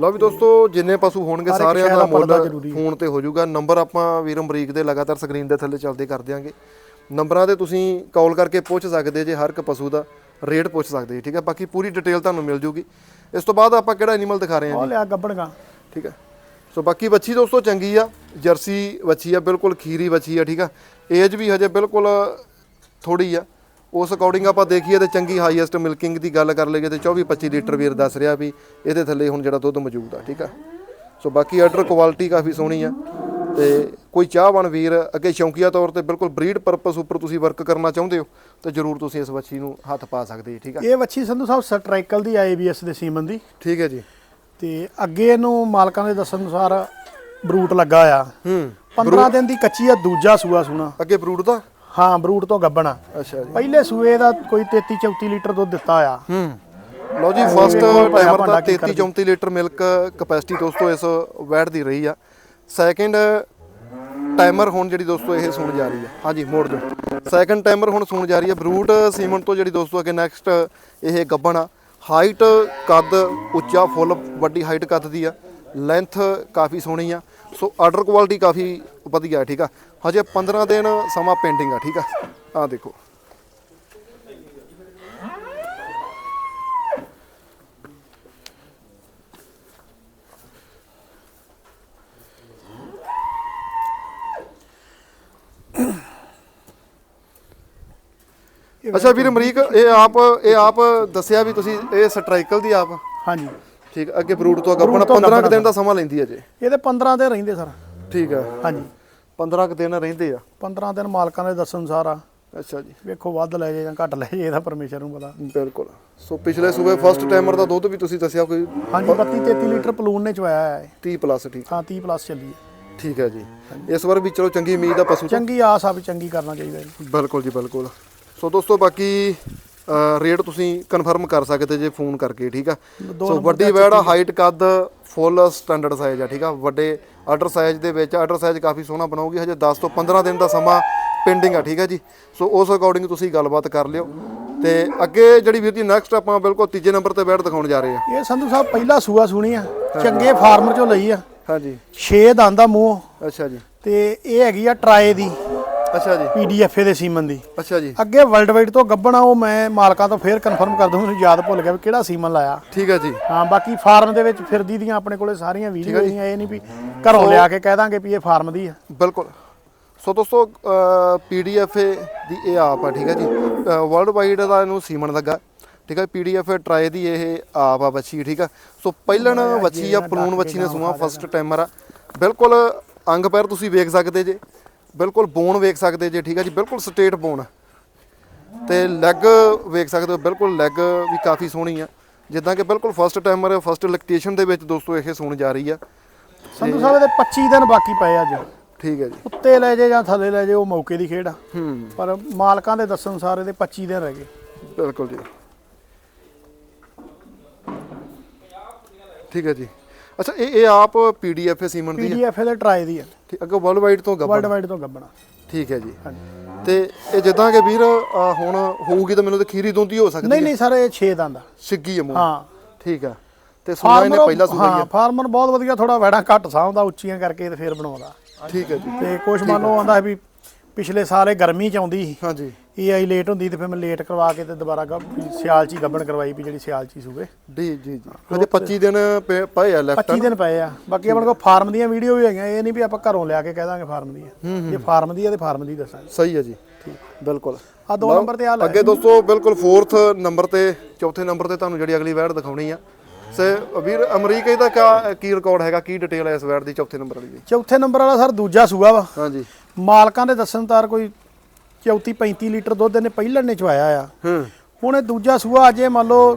[SPEAKER 1] ਲਓ ਵੀ ਦੋਸਤੋ ਜਿੰਨੇ ਪਸ਼ੂ ਹੋਣਗੇ ਸਾਰਿਆਂ ਦਾ ਮੁੱਲ। ਫੋਨ ਤੇ ਹੋ ਜਾਊਗਾ। ਨੰਬਰ ਆਪਾਂ ਵੀਰ ਅਮਰੀਕ ਦੇ ਲਗਾਤਾਰ ਸਕਰੀਨ ਦੇ ਥੱਲੇ ਚੱਲਦੇ ਕਰ ਦਿਆਂਗੇ। ਨੰਬਰਾਂ ਤੇ ਤੁਸੀਂ ਕਾਲ ਕਰਕੇ ਪੁੱਛ ਸਕਦੇ ਜੇ ਹਰ ਇੱਕ ਪਸ਼ੂ ਦਾ ਰੇਟ ਪੁੱਛ ਸਕਦੇ ਜੀ ਠੀਕ ਹੈ? ਬਾਕੀ ਪੂਰੀ ਡਿਟੇਲ ਤੁਹਾਨੂੰ ਮਿਲ ਜੂਗੀ। ਇਸ ਤੋਂ ਬਾਅਦ ਆਪਾਂ ਕਿਹੜਾ ਐਨੀਮਲ ਦਿਖਾ ਰਹੇ ਹਾਂ
[SPEAKER 2] ਉਹ
[SPEAKER 1] ਜੀ?
[SPEAKER 2] ਲਿਆ ਗੱਬਣਗਾ
[SPEAKER 1] ਠੀਕ ਹੈ। ਸੋ ਬਾਕੀ ਵੱਛੀ ਦੋਸਤੋ ਚੰਗੀ ਆ। ਜਰਸੀ ਵੱਛੀ ਆ ਬਿਲਕੁਲ ਖੀਰੀ ਵੱਛੀ ਆ ਠੀਕ ਆ? ਏਜ ਵੀ ਹਜੇ ਬਿਲਕੁਲ ਥੋੜੀ ਆ। ਉਸ ਅਕੋਰਡਿੰਗ ਆਪਾਂ ਦੇਖੀਏ ਤੇ ਚੰਗੀ ਹਾਈਐਸਟ ਮਿਲਕਿੰਗ ਦੀ ਗੱਲ ਕਰ ਲਈਏ ਤੇ 24 25 ਲੀਟਰ ਵੀਰ ਦੱਸ ਰਿਹਾ ਵੀ ਇਹਦੇ ਥੱਲੇ ਹੁਣ ਜਿਹੜਾ ਦੁੱਧ ਮੌਜੂਦ ਆ ਠੀਕ ਆ? ਸੋ ਬਾਕੀ ਆਰਡਰ ਕੁਆਲਿਟੀ ਕਾਫੀ ਸੋਹਣੀ ਆ ਤੇ ਕੋਈ ਚਾਹਵਾਨ ਵੀਰ ਅੱਗੇ ਸ਼ੌਂਕੀਆ ਤੌਰ ਤੇ ਬਿਲਕੁਲ ਬਰੀਡ ਪਰਪਸ ਉੱਪਰ ਤੁਸੀਂ ਵਰਕ ਕਰਨਾ ਚਾਹੁੰਦੇ ਹੋ ਤੇ ਜਰੂਰ ਤੁਸੀਂ ਇਸ ਵੱਛੀ ਨੂੰ ਹੱਥ ਪਾ ਸਕਦੇ ਠੀਕ ਆ?
[SPEAKER 2] ਇਹ ਵੱਛੀ ਸੰਧੂ ਸਾਹਿਬ ਸਟ੍ਰਾਈਕਲ ਦੀ ਆਈਬੀਐਸ ਦੇ ਸੀਮਨ ਦੀ।
[SPEAKER 1] ਠੀਕ ਹੈ ਜੀ।
[SPEAKER 2] ਤੇ ਅੱਗੇ ਇਹਨੂੰ ਮਾਲਕਾਂ ਦੇ ਦੱਸਣ ਅਨੁਸਾਰ ਬਰੂਟ ਲੱਗਾ ਆ।
[SPEAKER 1] ਹੂੰ।
[SPEAKER 2] 15 ਦਿਨ ਦੀ ਕੱਚੀ ਆ ਦੂਜਾ ਸੂਆ ਸੂਣਾ।
[SPEAKER 1] ਅੱਗੇ ਬਰੂਡ ਦਾ?
[SPEAKER 2] ਹਾਂ ਬਰੂਟ ਤੋਂ ਗੱਬਣਾ
[SPEAKER 1] ਅੱਛਾ ਜੀ।
[SPEAKER 2] ਪਹਿਲੇ ਸੂਏ ਦਾ ਕੋਈ 33 34 ਲੀਟਰ ਦੁੱਧ ਦਿੱਤਾ ਆ।
[SPEAKER 1] ਹੂੰ। ਲਓ ਜੀ ਫਸਟ ਟਾਈਮਰ ਦਾ
[SPEAKER 2] ਕੀ
[SPEAKER 1] 33 34 ਲੀਟਰ ਮਿਲਕ ਕਪੈਸਿਟੀ ਦੋਸਤੋ ਇਸ ਵੈਟ ਦੀ ਰਹੀ ਆ। ਸੈਕਿੰਡ ਟਾਈਮਰ ਹੁਣ ਜਿਹੜੀ ਦੋਸਤੋ ਇਹ ਸੁਣ ਜਾ ਰਹੀ ਆ। ਹਾਂਜੀ ਮੋੜ ਦਿਓ। ਸੈਕਿੰਡ ਟਾਈਮਰ ਹੁਣ ਸੁਣ ਜਾ ਰਹੀ ਆ। ਬਰੂਟ ਸੀਮਨ ਤੋਂ ਜਿਹੜੀ ਦੋਸਤੋ ਅੱਗੇ ਨੈਕਸਟ ਇਹ ਗੱਬਣ ਆ। ਹਾਈਟ ਕੱਦ ਉੱਚਾ ਫੁੱਲ ਵੱਡੀ ਹਾਈਟ ਕੱਦ ਦੀ ਆ। ਲੈਂਥ ਕਾਫੀ ਸੋਹਣੀ ਆ। ਸੋ ਆਰਡਰ ਕੁਆਲਿਟੀ ਕਾਫੀ ਵਧੀਆ ਠੀਕ ਆ। ਹਜੇ 15 ਦਿਨ ਸਮਾਂ ਪੈਂਡਿੰਗ ਆ ਠੀਕ ਆ? ਆ ਦੇਖੋ। ਅੱਛਾ ਵੀਰ ਅਮਰੀਕ ਇਹ ਆਪ ਇਹ ਆਪ ਦੱਸਿਆ ਵੀ ਤੁਸੀਂ ਇਹ ਸਟ੍ਰਾਈਕਲ ਦੀ ਆਪ?
[SPEAKER 2] ਹਾਂਜੀ।
[SPEAKER 1] ਠੀਕ ਅੱਗੇ ਬਰੂਟ ਤੋਂ
[SPEAKER 2] ਬਰੂਟ ਤੋਂ
[SPEAKER 1] 15 ਕੁ
[SPEAKER 2] ਗੱਭਣ
[SPEAKER 1] ਦਿਨ ਦਾ ਸਮਾਂ ਲੈਂਦੀ ਹੈ ਜੇ।
[SPEAKER 2] ਇਹਦੇ 15 ਦਿਨ ਰਹਿੰਦੇ ਸਰ।
[SPEAKER 1] ਠੀਕ ਆ।
[SPEAKER 2] ਹਾਂਜੀ।
[SPEAKER 1] 15 ਕੁ ਦਿਨ ਰਹਿੰਦੇ ਆ।
[SPEAKER 2] 15 ਦਿਨ ਮਾਲਕਾਂ ਦੇ ਦੱਸਣ ਅਨੁਸਾਰ ਆ।
[SPEAKER 1] ਅੱਛਾ ਜੀ।
[SPEAKER 2] ਵੇਖੋ ਵੱਧ ਲੈ ਜੇ ਜਾਂ ਘੱਟ ਲੈ ਜੇ ਇਹਦਾ ਪਰਮੇਸ਼ਰ ਨੂੰ ਪਤਾ।
[SPEAKER 1] ਬਿਲਕੁਲ। ਸੋ ਪਿਛਲੇ ਸੂਬੇ ਫਸਟ ਟਾਈਮਰ ਦਾ ਦੁੱਧ ਵੀ ਤੁਸੀਂ ਦੱਸਿਆ ਕੋਈ
[SPEAKER 2] ਹਾਂਜੀ 32 33 ਲੀਟਰ ਪਲੂਨ ਨੇ ਚਵਾਇਆ ਹੈ।
[SPEAKER 1] 30 ਪਲੱਸ ਠੀਕ।
[SPEAKER 2] ਹਾਂ 30 ਪਲੱਸ ਚੱਲੀ ਹੈ।
[SPEAKER 1] ਠੀਕ ਹੈ ਜੀ। ਇਸ ਵਾਰ ਵੀ ਚਲੋ ਚੰਗੀ ਉਮੀਦ ਆ ਪਸ਼ੂ
[SPEAKER 2] ਚੰਗੀ ਆਸ ਆ ਵੀ ਚੰਗੀ ਕਰਨਾ ਚਾਹੀਦਾ ਜੀ।
[SPEAKER 1] ਬਿਲਕੁਲ ਜੀ ਬਿਲਕੁਲ। ਸੋ ਦੋਸਤੋ ਬਾਕੀ ਰੇਟ ਤੁਸੀਂ ਕਨਫਰਮ ਕਰ ਸਕਦੇ ਜੇ ਫੋਨ ਕਰਕੇ ਠੀਕ ਆ? ਸੋ ਵੱਡੀ ਵੈੜ ਹਾਈਟ ਕੱਦ ਫੁੱਲ ਸਟੈਂਡਰਡ ਸਾਈਜ਼ ਆ ਠੀਕ ਆ? ਵੱਡੇ ਆਰਡਰ ਸਾਈਜ਼ ਦੇ ਵਿੱਚ ਆਰਡਰ ਸਾਈਜ਼ ਕਾਫੀ ਸੋਹਣਾ ਬਣਾਉਗੀ ਹਜੇ 10 ਤੋਂ 15 ਦਿਨ ਦਾ ਸਮਾਂ ਪੈਂਡਿੰਗ ਆ ਠੀਕ ਆ ਜੀ? ਸੋ ਉਸ ਅਕੋਰਡਿੰਗ ਤੁਸੀਂ ਗੱਲਬਾਤ ਕਰ ਲਿਓ। ਤੇ ਅੱਗੇ ਜਿਹੜੀ ਵੀਰ ਜੀ ਨੈਕਸਟ ਆਪਾਂ ਬਿਲਕੁਲ ਤੀਜੇ ਨੰਬਰ ਤੇ ਵੈੜ ਦਿਖਾਉਣ ਜਾ ਰਹੇ ਆ।
[SPEAKER 2] ਇਹ ਸੰਧੂ ਸਾਹਿਬ ਪਹਿਲਾ ਸੂਆ ਸੁਣੀ ਆ ਚੰਗੇ ਫਾਰਮਰ ਚੋਂ ਲਈ ਆ।
[SPEAKER 1] ਹਾਂਜੀ।
[SPEAKER 2] 6 ਦੰਦ ਦਾ ਮੂੰਹ।
[SPEAKER 1] ਅੱਛਾ ਜੀ।
[SPEAKER 2] ਤੇ ਇਹ ਹੈਗੀ ਆ ਟਰਾਏ ਦੀ।
[SPEAKER 1] ਅੱਛਾ ਜੀ।
[SPEAKER 2] ਪੀਡੀਐਫ ਦੇ ਸੀਮਨ ਦੀ।
[SPEAKER 1] ਅੱਛਾ ਜੀ।
[SPEAKER 2] ਅੱਗੇ ਵਰਲਡ ਵਾਈਡ ਤੋਂ ਗੱਬਣਾ ਉਹ ਮੈਂ ਮਾਲਕਾਂ ਤੋਂ ਫੇਰ ਕਨਫਰਮ ਕਰ ਦੂੰ ਮੈਨੂੰ ਯਾਦ ਭੁੱਲ ਗਿਆ ਵੀ ਕਿਹੜਾ ਸੀਮਨ ਲਾਇਆ।
[SPEAKER 1] ਠੀਕ ਆ ਜੀ।
[SPEAKER 2] ਹਾਂ ਬਾਕੀ ਫਾਰਮ ਦੇ ਵਿੱਚ ਫਿਰਦੀ ਦੀਆਂ ਆਪਣੇ ਕੋਲੇ ਸਾਰੀਆਂ ਵੀਡੀਓ ਦੀਆਂ ਇਹ ਨਹੀਂ ਵੀ ਘਰੋਂ ਲਿਆ ਕੇ ਕਹਿ ਦਾਂਗੇ ਵੀ ਇਹ ਫਾਰਮ ਦੀ ਆ।
[SPEAKER 1] ਬਿਲਕੁਲ। ਸੋ ਦੋਸਤੋ ਪੀਡੀਐਫ ਦੀ ਇਹ ਆਪ ਆ ਠੀਕ ਹੈ ਜੀ। ਵਰਲਡ ਵਾਈਡ ਦਾ ਇਹਨੂੰ ਸੀਮਨ ਲੱਗਾ। ਠੀਕ ਹੈ ਪੀਡੀਐਫ ਟਰਾਈ ਦੀ ਇਹ ਆਪ ਆ ਬੱਚੀ ਠੀਕ ਆ ਸੋ ਪਹਿਲਣ ਬੱਚੀ ਆ ਪਲੂਨ ਬੱਚੀ ਨੇ ਸੂਆ ਫਸਟ ਟਾਈਮਰ ਆ। ਬਿਲਕੁਲ ਅੰਗ ਪੈਰ ਤੁਸੀਂ ਵੇਖ ਸਕਦੇ ਜੇ। ਬਿਲਕੁਲ ਬੋਨ ਵੇਖ ਸਕਦੇ ਜੇ ਠੀਕ ਆ ਜੀ ਬਿਲਕੁਲ ਸਟੇਟ ਬੋਨ ਤੇ ਲੈਗ ਵੇਖ ਸਕਦੇ ਹੋ ਬਿਲਕੁਲ ਲੈਗ ਵੀ ਕਾਫੀ ਸੋਹਣੀ ਆ। ਜਿੱਦਾਂ ਕਿ ਬਿਲਕੁਲ ਫਸਟ ਟਾਈਮਰ ਫਸਟ ਇਲੈਕਟ੍ਰੀਸ਼ਨ ਦੇ ਵਿੱਚ ਦੋਸਤੋ ਇਹ ਸੁਣ ਜਾ ਰਹੀ ਆ।
[SPEAKER 2] ਸੰਧੂ ਸਾਹਿਬ ਦੇ 25 ਦਿਨ ਬਾਕੀ ਪਏ ਅੱਜ।
[SPEAKER 1] ਠੀਕ ਹੈ ਜੀ।
[SPEAKER 2] ਉੱਤੇ ਲੈ ਜੇ ਜਾਂ ਥੱਲੇ ਲੈ ਜੇ ਉਹ ਮੌਕੇ ਦੀ ਖੇਡ ਆ।
[SPEAKER 1] ਹੂੰ।
[SPEAKER 2] ਪਰ ਮਾਲਕਾਂ ਦੇ ਦੱਸਣ ਅਨੁਸਾਰ ਇਹਦੇ 25 ਦਿਨ ਰਹਿ ਗਏ।
[SPEAKER 1] ਬਿਲਕੁਲ ਜੀ। ਠੀਕ ਹੈ ਜੀ। ਅੱਛਾ ਇਹ ਇਹ ਆਪ ਪੀਡੀਐਫ ਸੀਮਨ ਦੀ? ਹੈ
[SPEAKER 2] ਪੀਡੀਐਫ ਦੇ ਟਰਾਈ ਦੀ ਆ
[SPEAKER 1] ਠੀਕ ਅੱਗੇ ਵਰਲਡ ਵਾਈਡ ਤੋਂ
[SPEAKER 2] ਵਰਲਡ
[SPEAKER 1] ਗੱਬੜ
[SPEAKER 2] ਵਾਈਡ ਤੋਂ ਗੱਬਣਾ।
[SPEAKER 1] ਠੀਕ ਹੈ ਜੀ।
[SPEAKER 2] ਹਾਂਜੀ।
[SPEAKER 1] ਤੇ ਇਹ ਜਿੱਦਾਂ ਕਿ ਵੀਰ ਹੁਣ ਹੋਊਗੀ ਤਾਂ ਮੈਨੂੰ ਤਾਂ ਖੀਰੀ ਦੁੰਦੀ ਹੋ ਸਕਦੀ
[SPEAKER 2] ਨਹੀਂ
[SPEAKER 1] ਹੈ।
[SPEAKER 2] ਨਹੀਂ ਸਰ ਇਹ 6 ਦੰਦ
[SPEAKER 1] ਸਿੱਗੀ ਹੈ ਮੂੰਹ
[SPEAKER 2] ਹਾਂ।
[SPEAKER 1] ਠੀਕ ਆ ਤੇ ਸੁਣਾ ਇਹਨੇ ਪਹਿਲਾ ਸੁਣਾ
[SPEAKER 2] ਹਾਂ ਫਾਰਮਰ ਬਹੁਤ ਵਧੀਆ ਥੋੜਾ ਵੈੜਾ ਘੱਟ ਸਾਂਭਦਾ ਉੱਚੀਆਂ ਕਰਕੇ ਤੇ ਫੇਰ ਬਣਾਉਂਦਾ।
[SPEAKER 1] ਠੀਕ ਹੈ ਜੀ।
[SPEAKER 2] ਤੇ ਕੁਛ ਮੰਨ ਲਓ ਆਂਦਾ ਵੀ ਪਿਛਲੇ ਸਾਲ ਇਹ ਗਰਮੀ ਚ ਆਉਂਦੀ ਸੀ।
[SPEAKER 1] ਹਾਂਜੀ।
[SPEAKER 2] ਇਹ ਆਈ ਲੇਟ ਹੁੰਦੀ ਤੇ ਫਿਰ ਮੈਂ ਲੇਟ ਕਰਵਾ ਕੇ ਤੇ ਦੁਬਾਰਾ ਗੱਭ ਸਿਆਲ ਚ ਹੀ ਗੱਭਣ ਕਰਵਾਈ ਵੀ ਜਿਹੜੀ ਸਿਆਲ ਚ ਹੀ ਸੂਵੇ।
[SPEAKER 1] ਜੀ ਜੀ ਜੀ। ਹਜੇ 25 ਦਿਨ ਪਏ- ਪਏ ਆ ਲੈਫਟ
[SPEAKER 2] 25 ਦਿਨ ਪਏ ਆ। ਬਾਕੀ ਆਪਣੇ ਕੋਲ ਫਾਰਮ ਦੀਆਂ ਵੀਡੀਓ ਵੀ ਹੈਗੀਆਂ ਇਹ ਨਹੀਂ ਵੀ ਆਪਾਂ ਘਰੋਂ ਲਿਆ ਕੇ ਕਹਿ ਦਾਂਗੇ ਫਾਰਮ ਦੀ ਆ ਜੇ ਫਾਰਮ ਦੀ ਆ ਤੇ ਫਾਰਮ ਦੀ ਦੱਸਾਂਗੇ।
[SPEAKER 1] ਸਹੀ ਹੈ ਜੀ। ਬਿਲਕੁਲ।
[SPEAKER 2] ਆ ਦੋ ਨੰਬਰ ਤੇ ਆ ਲੈ
[SPEAKER 1] ਅੱਗੇ ਦੋਸਤੋ ਬਿਲਕੁਲ 4th ਨੰਬਰ ਤੇ ਚੌਥੇ ਨੰਬਰ ਤੇ ਤੁਹਾਨੂੰ ਜਿਹੜੀ ਅਗਲੀ ਵੈੜ ਦਿਖਾਉਣੀ ਆ। ਸੇ ਵੀਰ ਅਮਰੀਕਾ ਦਾ ਕਾ ਕੀ ਰਿਕਾਰਡ ਹੈਗਾ? ਕੀ ਡਿਟੇਲ ਹੈ ਇਸ ਵੈੜ ਦੀ ਚੌਥੇ ਨੰਬਰ ਵਾਲੀ ਦੀ?
[SPEAKER 2] ਚੌਥੇ ਨੰਬਰ ਵਾਲਾ ਸਰ ਦੂਜਾ ਸੂਆ ਵਾ।
[SPEAKER 1] ਹਾਂਜੀ।
[SPEAKER 2] ਮਾਲਕਾਂ ਦੇ ਦੱਸਣ ਤਾਰ ਕੋਈ 34 35 ਲੀਟਰ ਦੁੱਧ ਇਹਨੇ ਪਹਿਲਣ ਨੇ ਚਵਾਇਆ ਆ।
[SPEAKER 1] ਹੂੰ।
[SPEAKER 2] ਹੁਣ ਇਹ ਦੂਜਾ ਸੂਆ ਅਜੇ ਮੰਨ ਲਓ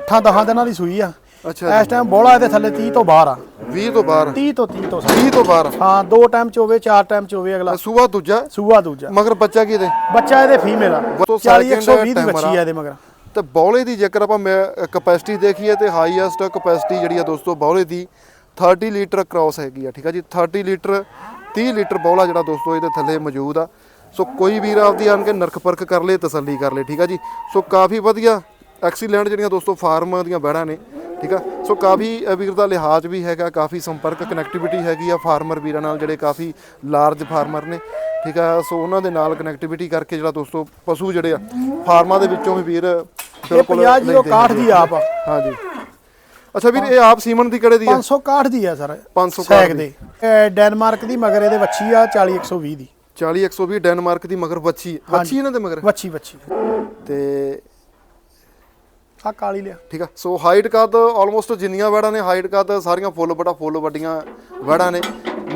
[SPEAKER 2] 8-10 ਦਿਨਾਂ ਦੀ ਸੂਈ ਆ।
[SPEAKER 1] ਅੱਛਾ
[SPEAKER 2] ਇਸ ਟਾਈਮ ਬੋਲਾ ਇਹਦੇ ਥੱਲੇ 30 ਤੋਂ ਬਾਹਰ ਆ
[SPEAKER 1] 20 ਤੋਂ ਬਾਹਰ
[SPEAKER 2] 30 ਤੋਂ 30 ਤੋਂ ਸਰ
[SPEAKER 1] 20 ਤੋਂ ਬਾਹਰ
[SPEAKER 2] ਹਾਂ ਦੋ ਟਾਈਮ ਚ ਹੋਵੇ ਚਾਰ ਟਾਈਮ ਚ ਹੋਵੇ ਅਗਲਾ
[SPEAKER 1] ਸੂਆ ਦੂਜਾ?
[SPEAKER 2] ਸੂਆ ਦੂਜਾ।
[SPEAKER 1] ਮਗਰ ਬੱਚਾ ਕੀ ਇਹਦੇ
[SPEAKER 2] ਬੱਚਾ ਇਹਦੇ ਫੀਮੇਲ ਆ।
[SPEAKER 1] ਤੋਂ
[SPEAKER 2] 40
[SPEAKER 1] second
[SPEAKER 2] 120 ਦੀ ਬੱਚੀ ਆ ਇਹਦੇ ਮਗਰ।
[SPEAKER 1] ਤੇ ਬੌਲੇ ਦੀ ਜੇਕਰ ਆਪਾਂ ਕਪੈਸਿਟੀ ਦੇਖੀਏ ਤੇ ਹਾਈਐਸਟ ਕਪੈਸਿਟੀ ਜਿਹੜੀ ਆ ਦੋਸਤੋ ਬੌਲੇ ਦੀ 30 ਲੀਟਰ ਕ੍ਰਾਸ ਹੈਗੀ ਆ ਠੀਕ ਆ ਜੀ? 30 ਲੀਟਰ 30 ਲੀਟਰ ਬੌਲਾ ਜਿਹੜਾ ਦੋਸਤੋ ਇਹਦੇ ਥੱਲੇ ਮੌਜੂਦ ਆ। ਸੋ ਕੋਈ ਵੀਰ ਆਪਦੀ ਆਣ ਕੇ ਨਰਕ ਪਰਖ ਕਰ ਲੇ ਤਸੱਲੀ ਕਰ ਲੇ ਠੀਕ ਆ ਜੀ? ਸੋ ਕਾਫੀ ਵਧੀਆ ਐਕਸੀਲੈਂਟ ਜਿਹੜੀਆਂ ਦੋਸਤੋ ਫਾਰਮ ਦੀਆਂ ਬੈੜਾਂ ਨੇ ਠੀਕ ਆ? ਸੋ ਕਾਫੀ ਵੀਰ ਦਾ ਲਿਹਾਜ਼ ਵੀ ਹੈਗਾ ਕਾਫੀ ਸੰਪਰਕ ਕਨੈਕਟੀਵਿਟੀ ਹੈਗੀ ਆ ਫਾਰਮਰ ਵੀਰਾਂ ਨਾਲ ਜਿਹੜੇ ਕਾਫੀ ਲਾਰਜ ਫਾਰਮਰ ਨੇ ਠੀਕ ਆ? ਸੋ ਉਹਨਾਂ ਦੇ ਨਾਲ ਕਨੈਕਟੀਵਿਟੀ ਕਰਕੇ ਜਿਹੜਾ ਦੋਸਤੋ ਪਸ਼ੂ ਜਿਹੜੇ ਆ ਫਾਰਮਾਂ ਦੇ ਵਿੱਚੋਂ ਵੀ ਵੀਰ
[SPEAKER 2] ਇਹ
[SPEAKER 1] ਬਿਲਕੁਲ
[SPEAKER 2] 50 ਜੀ ਉਹ
[SPEAKER 1] ਲੈਂਦੇ
[SPEAKER 2] 61 ਦੀ ਆਪ ਆ।
[SPEAKER 1] ਹਾਂਜੀ। ਅੱਛਾ ਵੀਰ ਇਹ ਆਪ ਸੀਮਨ ਦੀ ਕਿਹੜੇ ਦੀ ਆ?
[SPEAKER 2] 561 ਦੀ ਆ ਸਰ
[SPEAKER 1] 561
[SPEAKER 2] ਸੈਕ ਦੇ। ਇਹ ਡੈਨਮਾਰਕ ਦੀ ਮਗਰ ਇਹਦੇ ਵੱਛੀ ਆ 40 120 ਦੀ।
[SPEAKER 1] 40 120 ਡੈਨਮਾਰਕ ਦੀ ਮਗਰ ਵੱਛੀ ਵੱਛੀ ਇਹਨਾਂ ਦੇ ਮਗਰ?
[SPEAKER 2] ਵੱਛੀ ਵੱਛੀ।
[SPEAKER 1] ਤੇ
[SPEAKER 2] ਆ ਕਾਲੀ ਲਿਆ।
[SPEAKER 1] ਠੀਕ ਆ। ਸੋ ਹਾਈਟ ਕੱਦ ਆਲਮੋਸਟ ਜਿੰਨੀਆਂ ਵੈੜਾਂ ਨੇ ਹਾਈਟ ਕੱਦ ਸਾਰੀਆਂ ਫੁੱਲ ਬੜਾ ਫੁੱਲ ਵੱਡੀਆਂ ਵੈੜਾਂ ਨੇ।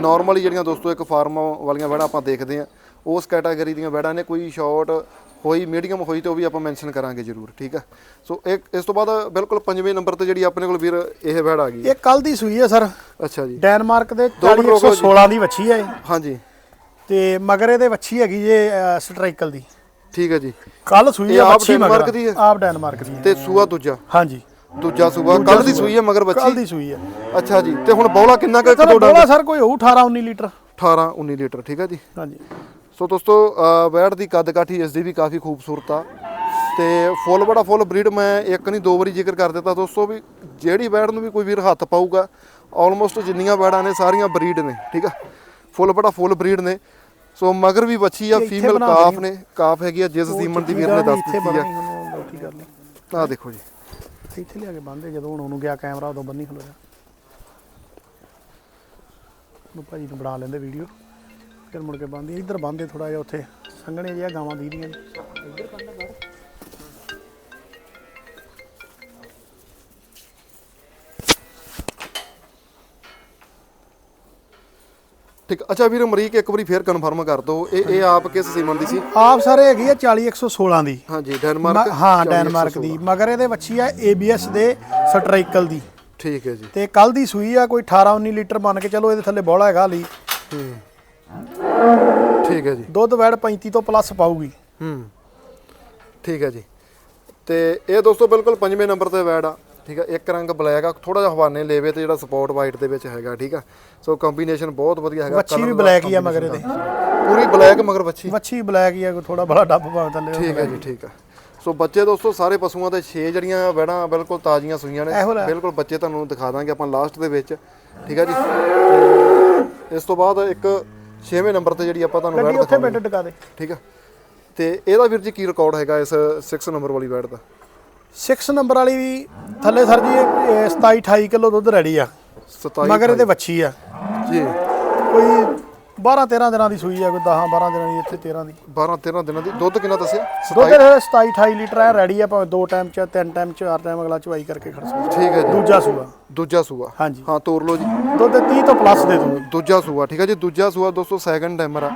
[SPEAKER 1] ਨਾਰਮਲੀ ਜਿਹੜੀਆਂ ਦੋਸਤੋ ਇੱਕ ਫਾਰਮ ਵਾਲੀਆਂ ਵੈੜਾਂ ਆਪਾਂ ਦੇਖਦੇ ਆ ਉਸ ਕੈਟਾਗਰੀ ਦੀਆਂ ਵੈੜਾਂ ਨੇ। ਕੋਈ ਸ਼ਾਰਟ ਹੋਈ ਮੀਡੀਅਮ ਹੋਈ ਤੇ ਉਹ ਵੀ ਆਪਾਂ ਮੈਂਸ਼ਨ ਕਰਾਂਗੇ ਜ਼ਰੂਰ ਠੀਕ ਆ? ਸੋ ਇੱਕ ਇਸ ਤੋਂ ਬਾਅਦ ਬਿਲਕੁਲ ਪੰਜਵੇਂ ਨੰਬਰ ਤੇ ਜਿਹੜੀ ਆਪਣੇ ਕੋਲ ਵੀਰ ਇਹ ਵੈੜ ਆ ਗਈ।
[SPEAKER 2] ਇਹ ਕੱਲ ਦੀ ਸੂਈ ਆ ਸਰ।
[SPEAKER 1] ਅੱਛਾ ਜੀ।
[SPEAKER 2] ਡੈਨਮਾਰਕ ਦੇ
[SPEAKER 1] ਦੋ ਮਿੰਟ
[SPEAKER 2] 40
[SPEAKER 1] ਰੁਕੋ ਜੀ।
[SPEAKER 2] 116 ਦੀ ਵੱਛੀ ਇਹ।
[SPEAKER 1] ਹਾਂਜੀ।
[SPEAKER 2] ਤੇ ਮਗਰ ਇਹਦੇ ਵੱਛੀ ਹੈਗੀ ਜੇ ਸਟਰਾਈਕਲ ਦੀ।
[SPEAKER 1] ਠੀਕ ਹੈ ਜੀ।
[SPEAKER 2] ਕੱਲ ਸੂਈ
[SPEAKER 1] ਇਹ ਆਪ
[SPEAKER 2] ਵੱਛੀ ਮਗਰ।
[SPEAKER 1] ਹੈ?
[SPEAKER 2] ਆਪ ਡੈਨਮਾਰਕ ਦੀ ਹੈ।
[SPEAKER 1] ਤੇ ਸੂਆ ਦੂਜਾ?
[SPEAKER 2] ਹਾਂਜੀ।
[SPEAKER 1] ਦੂਜਾ ਸੂਆ। ਕੱਲ ਦੀ ਸੂਈ ਹੈ ਮਗਰ
[SPEAKER 2] ਕੱਲ
[SPEAKER 1] ਬੱਚੀ
[SPEAKER 2] ਦੀ ਸੂਈ ਆ।
[SPEAKER 1] ਅੱਛਾ ਜੀ। ਤੇ ਹੁਣ ਬੌਲਾ ਕਿੰਨਾ ਕੁ ਇੱਕ ਦੋ ਡੰਗ?
[SPEAKER 2] ਬੋਲਾ ਸਰ ਕੋਈ ਹੋਊ 18 19 ਲੀਟਰ।
[SPEAKER 1] 18 19 ਲੀਟਰ ਠੀਕ ਹੈ ਜੀ।
[SPEAKER 2] ਹਾਂਜੀ।
[SPEAKER 1] ਸੋ ਦੋਸਤੋ ਵੈੜ ਦੀ ਕੱਦ ਕਾਠੀ ਇਸ ਦੀ ਵੀ ਕਾਫੀ ਖੂਬਸੂਰਤ ਆ। ਤੇ ਫੁੱਲ ਬੜਾ ਫੁੱਲ ਬਰੀਡ ਮੈਂ ਇੱਕ ਨਹੀਂ ਦੋ ਵਾਰੀ ਜ਼ਿਕਰ ਕਰ ਦਿੱਤਾ ਦੋਸਤੋ ਵੀ ਜਿਹੜੀ ਵੈੜ ਨੂੰ ਵੀ ਕੋਈ ਵੀਰ ਹੱਥ ਪਾਊਗਾ ਆਲਮੋਸਟ ਜਿੰਨੀਆਂ ਵੈੜਾਂ ਨੇ ਸਾਰੀਆਂ ਬਰੀਡ ਨੇ ਠੀਕ ਆ? ਫੁੱਲ ਬੜਾ ਫੁੱਲ ਬਰੀਡ ਨੇ। ਸੋ ਮਗਰ ਵੀ ਬੱਚੀ ਆ ਫੀਮੇਲ ਕਾਫ। ਨੇ। ਕਾਫ ਹੈਗੀ ਆ ਜਿਸ ਸੀਮਨ ਦੀ ਵੀਰ ਨੇ ਦੱਸ ਦਿੱਤੀ ਆ। ਆਹ ਦੇਖੋ ਜੀ।
[SPEAKER 2] ਇੱਥੇ ਲਿਆ ਕੇ ਬੰਨਦੇ ਜਦੋਂ ਹੁਣ ਉਹਨੂੰ ਗਿਆ ਕੈਮਰਾ ਉਦੋਂ ਬੰਨੀ ਖਲੋ ਜਾ ਨੂੰ ਭਾਜੀ ਨੂੰ ਬਣਾ ਲੈਂਦੇ ਵੀਡੀਓ ਫਿਰ ਮੁੜ ਕੇ ਬੰਨਦੀ ਇੱਧਰ ਬੰਨਦੇ ਥੋੜਾ ਜਿਹਾ ਉੱਥੇ। ਸੰਘਣੇ ਜਿਹਾ ਗਾਵਾਂ ਦੀਦੀਆਂ ਜੀ। ਇੱਧਰ
[SPEAKER 1] ਠੀਕ। ਅੱਛਾ ਵੀਰ ਅਮਰੀਕ ਇੱਕ ਵਾਰੀ ਫੇਰ ਕਨਫਰਮ ਕਰ ਦਿਓ। ਇਹ ਇਹ ਆਪ ਕਿਸ ਸੀਮਨ ਦੀ ਸੀ?
[SPEAKER 2] ਆਪ ਸਾਰੇ ਹੈਗੀ ਆ 40 116 ਦੀ।
[SPEAKER 1] ਹਾਂਜੀ ਡੈਨਮਾਰਕ
[SPEAKER 2] ਹਾਂ
[SPEAKER 1] 40,
[SPEAKER 2] ਡੈਨਮਾਰਕ ਦੀ। ਮਗਰ ਇਹਦੇ ਵੱਛੀ ਆ ABS ਦੇ ਸਟਰਾਈਕਲ ਦੀ।
[SPEAKER 1] ਠੀਕ ਹੈ ਜੀ।
[SPEAKER 2] ਤੇ ਕੱਲ ਦੀ ਸੂਈ ਆ ਕੋਈ 18 19 ਲੀਟਰ ਮੰਨ ਕੇ ਚਲੋ ਇਹਦੇ ਥੱਲੇ ਬੋਲਾ ਹੈਗਾ ਲਈ
[SPEAKER 1] ਠੀਕ ਹੈ ਜੀ।
[SPEAKER 2] ਦੁੱਧ ਵੈੜ 35 ਤੋਂ ਪਲੱਸ ਪਾਊਗੀ।
[SPEAKER 1] ਹੂੰ। ਠੀਕ ਹੈ ਜੀ। ਤੇ ਇਹ ਦੋਸਤੋ ਬਿਲਕੁਲ ਪੰਜਵੇਂ ਨੰਬਰ ਤੇ ਵੈੜ ਆ। ਠੀਕ ਆ ਇੱਕ ਰੰਗ ਬਲੈਕ ਆ। ਥੋੜਾ ਜਿਹਾ ਹਵਾਨੇ ਲੇਵੇ ਤੇ ਜਿਹੜਾ ਸਪੋਰਟ ਵਾਈਟ ਦੇ ਵਿੱਚ ਹੈਗਾ ਠੀਕ ਆ। ਸੋ ਕੰਬੀਨੇਸ਼ਨ ਬਹੁਤ ਵਧੀਆ ਹੈਗਾ
[SPEAKER 2] ਵੱਛੀ ਵੀ ਬਲੈਕ ਹੀ ਆ ਮਗਰ ਇਹਦੇ।
[SPEAKER 1] ਪੂਰੀ ਬਲੈਕ ਮਗਰ ਵੱਛੀ
[SPEAKER 2] ਵੱਛੀ ਬਲੈਕ ਹੀ ਆ ਥੋੜਾ ਬੜਾ ਡੱਬ ਭਾਵੇਂ ਥੱਲੇ
[SPEAKER 1] ਠੀਕ ਹੈ ਜੀ ਠੀਕ ਆ। ਸੋ ਬੱਚੇ ਦੋਸਤੋ ਸਾਰੇ ਪਸ਼ੂਆਂ ਦੇ 6 ਜਿਹੜੀਆਂ ਵੈੜਾਂ ਬਿਲਕੁਲ ਤਾਜ਼ੀਆਂ ਸੂਈਆਂ ਨੇ। ਬਿਲਕੁਲ ਬੱਚੇ ਤੁਹਾਨੂੰ ਦਿਖਾ ਦਾਂਗੇ ਆਪਾਂ ਲਾਸਟ ਦੇ ਵਿੱਚ। ਠੀਕ ਆ ਜੀ। ਇਸ ਤੋਂ ਬਾਅਦ ਇੱਕ 6ਵੇਂ ਨੰਬਰ ਤੇ ਜਿਹੜੀ ਆਪਾਂ ਤੁਹਾਨੂੰ
[SPEAKER 2] ਗੱਡੀ ਉੱਥੇ ਬੈੱਡ ਟਿਕਾ ਦੇ।
[SPEAKER 1] ਠੀਕ ਆ। ਤੇ ਇਹਦਾ ਵੀਰ ਜੀ ਕੀ ਰਿਕਾਰਡ ਹੈਗਾ ਇਸ 6 ਨੰਬਰ ਵਾਲੀ ਵੈੜ ਦਾ?
[SPEAKER 2] 6 ਨੰਬਰ ਵਾਲੀ ਵੀ ਥੱਲੇ ਸਰ ਜੀ ਇਹ 27 28 ਕਿਲੋ ਦੁੱਧ ਰੈਡੀ ਆ।
[SPEAKER 1] 27
[SPEAKER 2] ਮਗਰ ਇਹਦੇ ਵੱਛੀ ਆ।
[SPEAKER 1] ਜੀ।
[SPEAKER 2] ਕੋਈ 12 13 ਦਿਨਾਂ ਦੀ ਸੂਈ ਆ ਕੋਈ 10 12 ਦਿਨਾਂ ਦੀ ਇੱਥੇ 13 ਦੀ।
[SPEAKER 1] 12 13 ਦਿਨਾਂ ਦੀ। ਦੁੱਧ ਕਿੰਨਾ ਦੱਸਿਆ?
[SPEAKER 2] ਦੁੱਧ ਇਹਦਾ 27 28 ਲੀਟਰ ਆ ਰੈਡੀ ਆ ਭਾਵੇਂ ਦੋ ਟਾਈਮ ਚ ਤਿੰਨ ਟਾਈਮ ਚਾਰ ਟਾਈਮ ਅਗਲਾ ਚਵਾਈ ਕਰਕੇ ਖੜ ਸਕਦਾ।
[SPEAKER 1] ਠੀਕ ਹੈ ਜੀ।
[SPEAKER 2] ਦੂਜਾ ਸੂਆ।
[SPEAKER 1] ਦੂਜਾ ਸੂਆ।
[SPEAKER 2] ਹਾਂਜੀ।
[SPEAKER 1] ਹਾਂ ਤੋਰ ਲਓ ਜੀ।
[SPEAKER 2] ਦੁੱਧ 30 ਤੋਂ ਪਲੱਸ ਦੇ ਦੂੰਗੀ
[SPEAKER 1] ਦੂਜਾ ਸੂਆ ਠੀਕ ਹੈ ਜੀ। ਦੂਜਾ ਸੂਆ ਦੋਸਤੋ ਸੈਕੰਡ ਟਾਈਮਰ ਆ।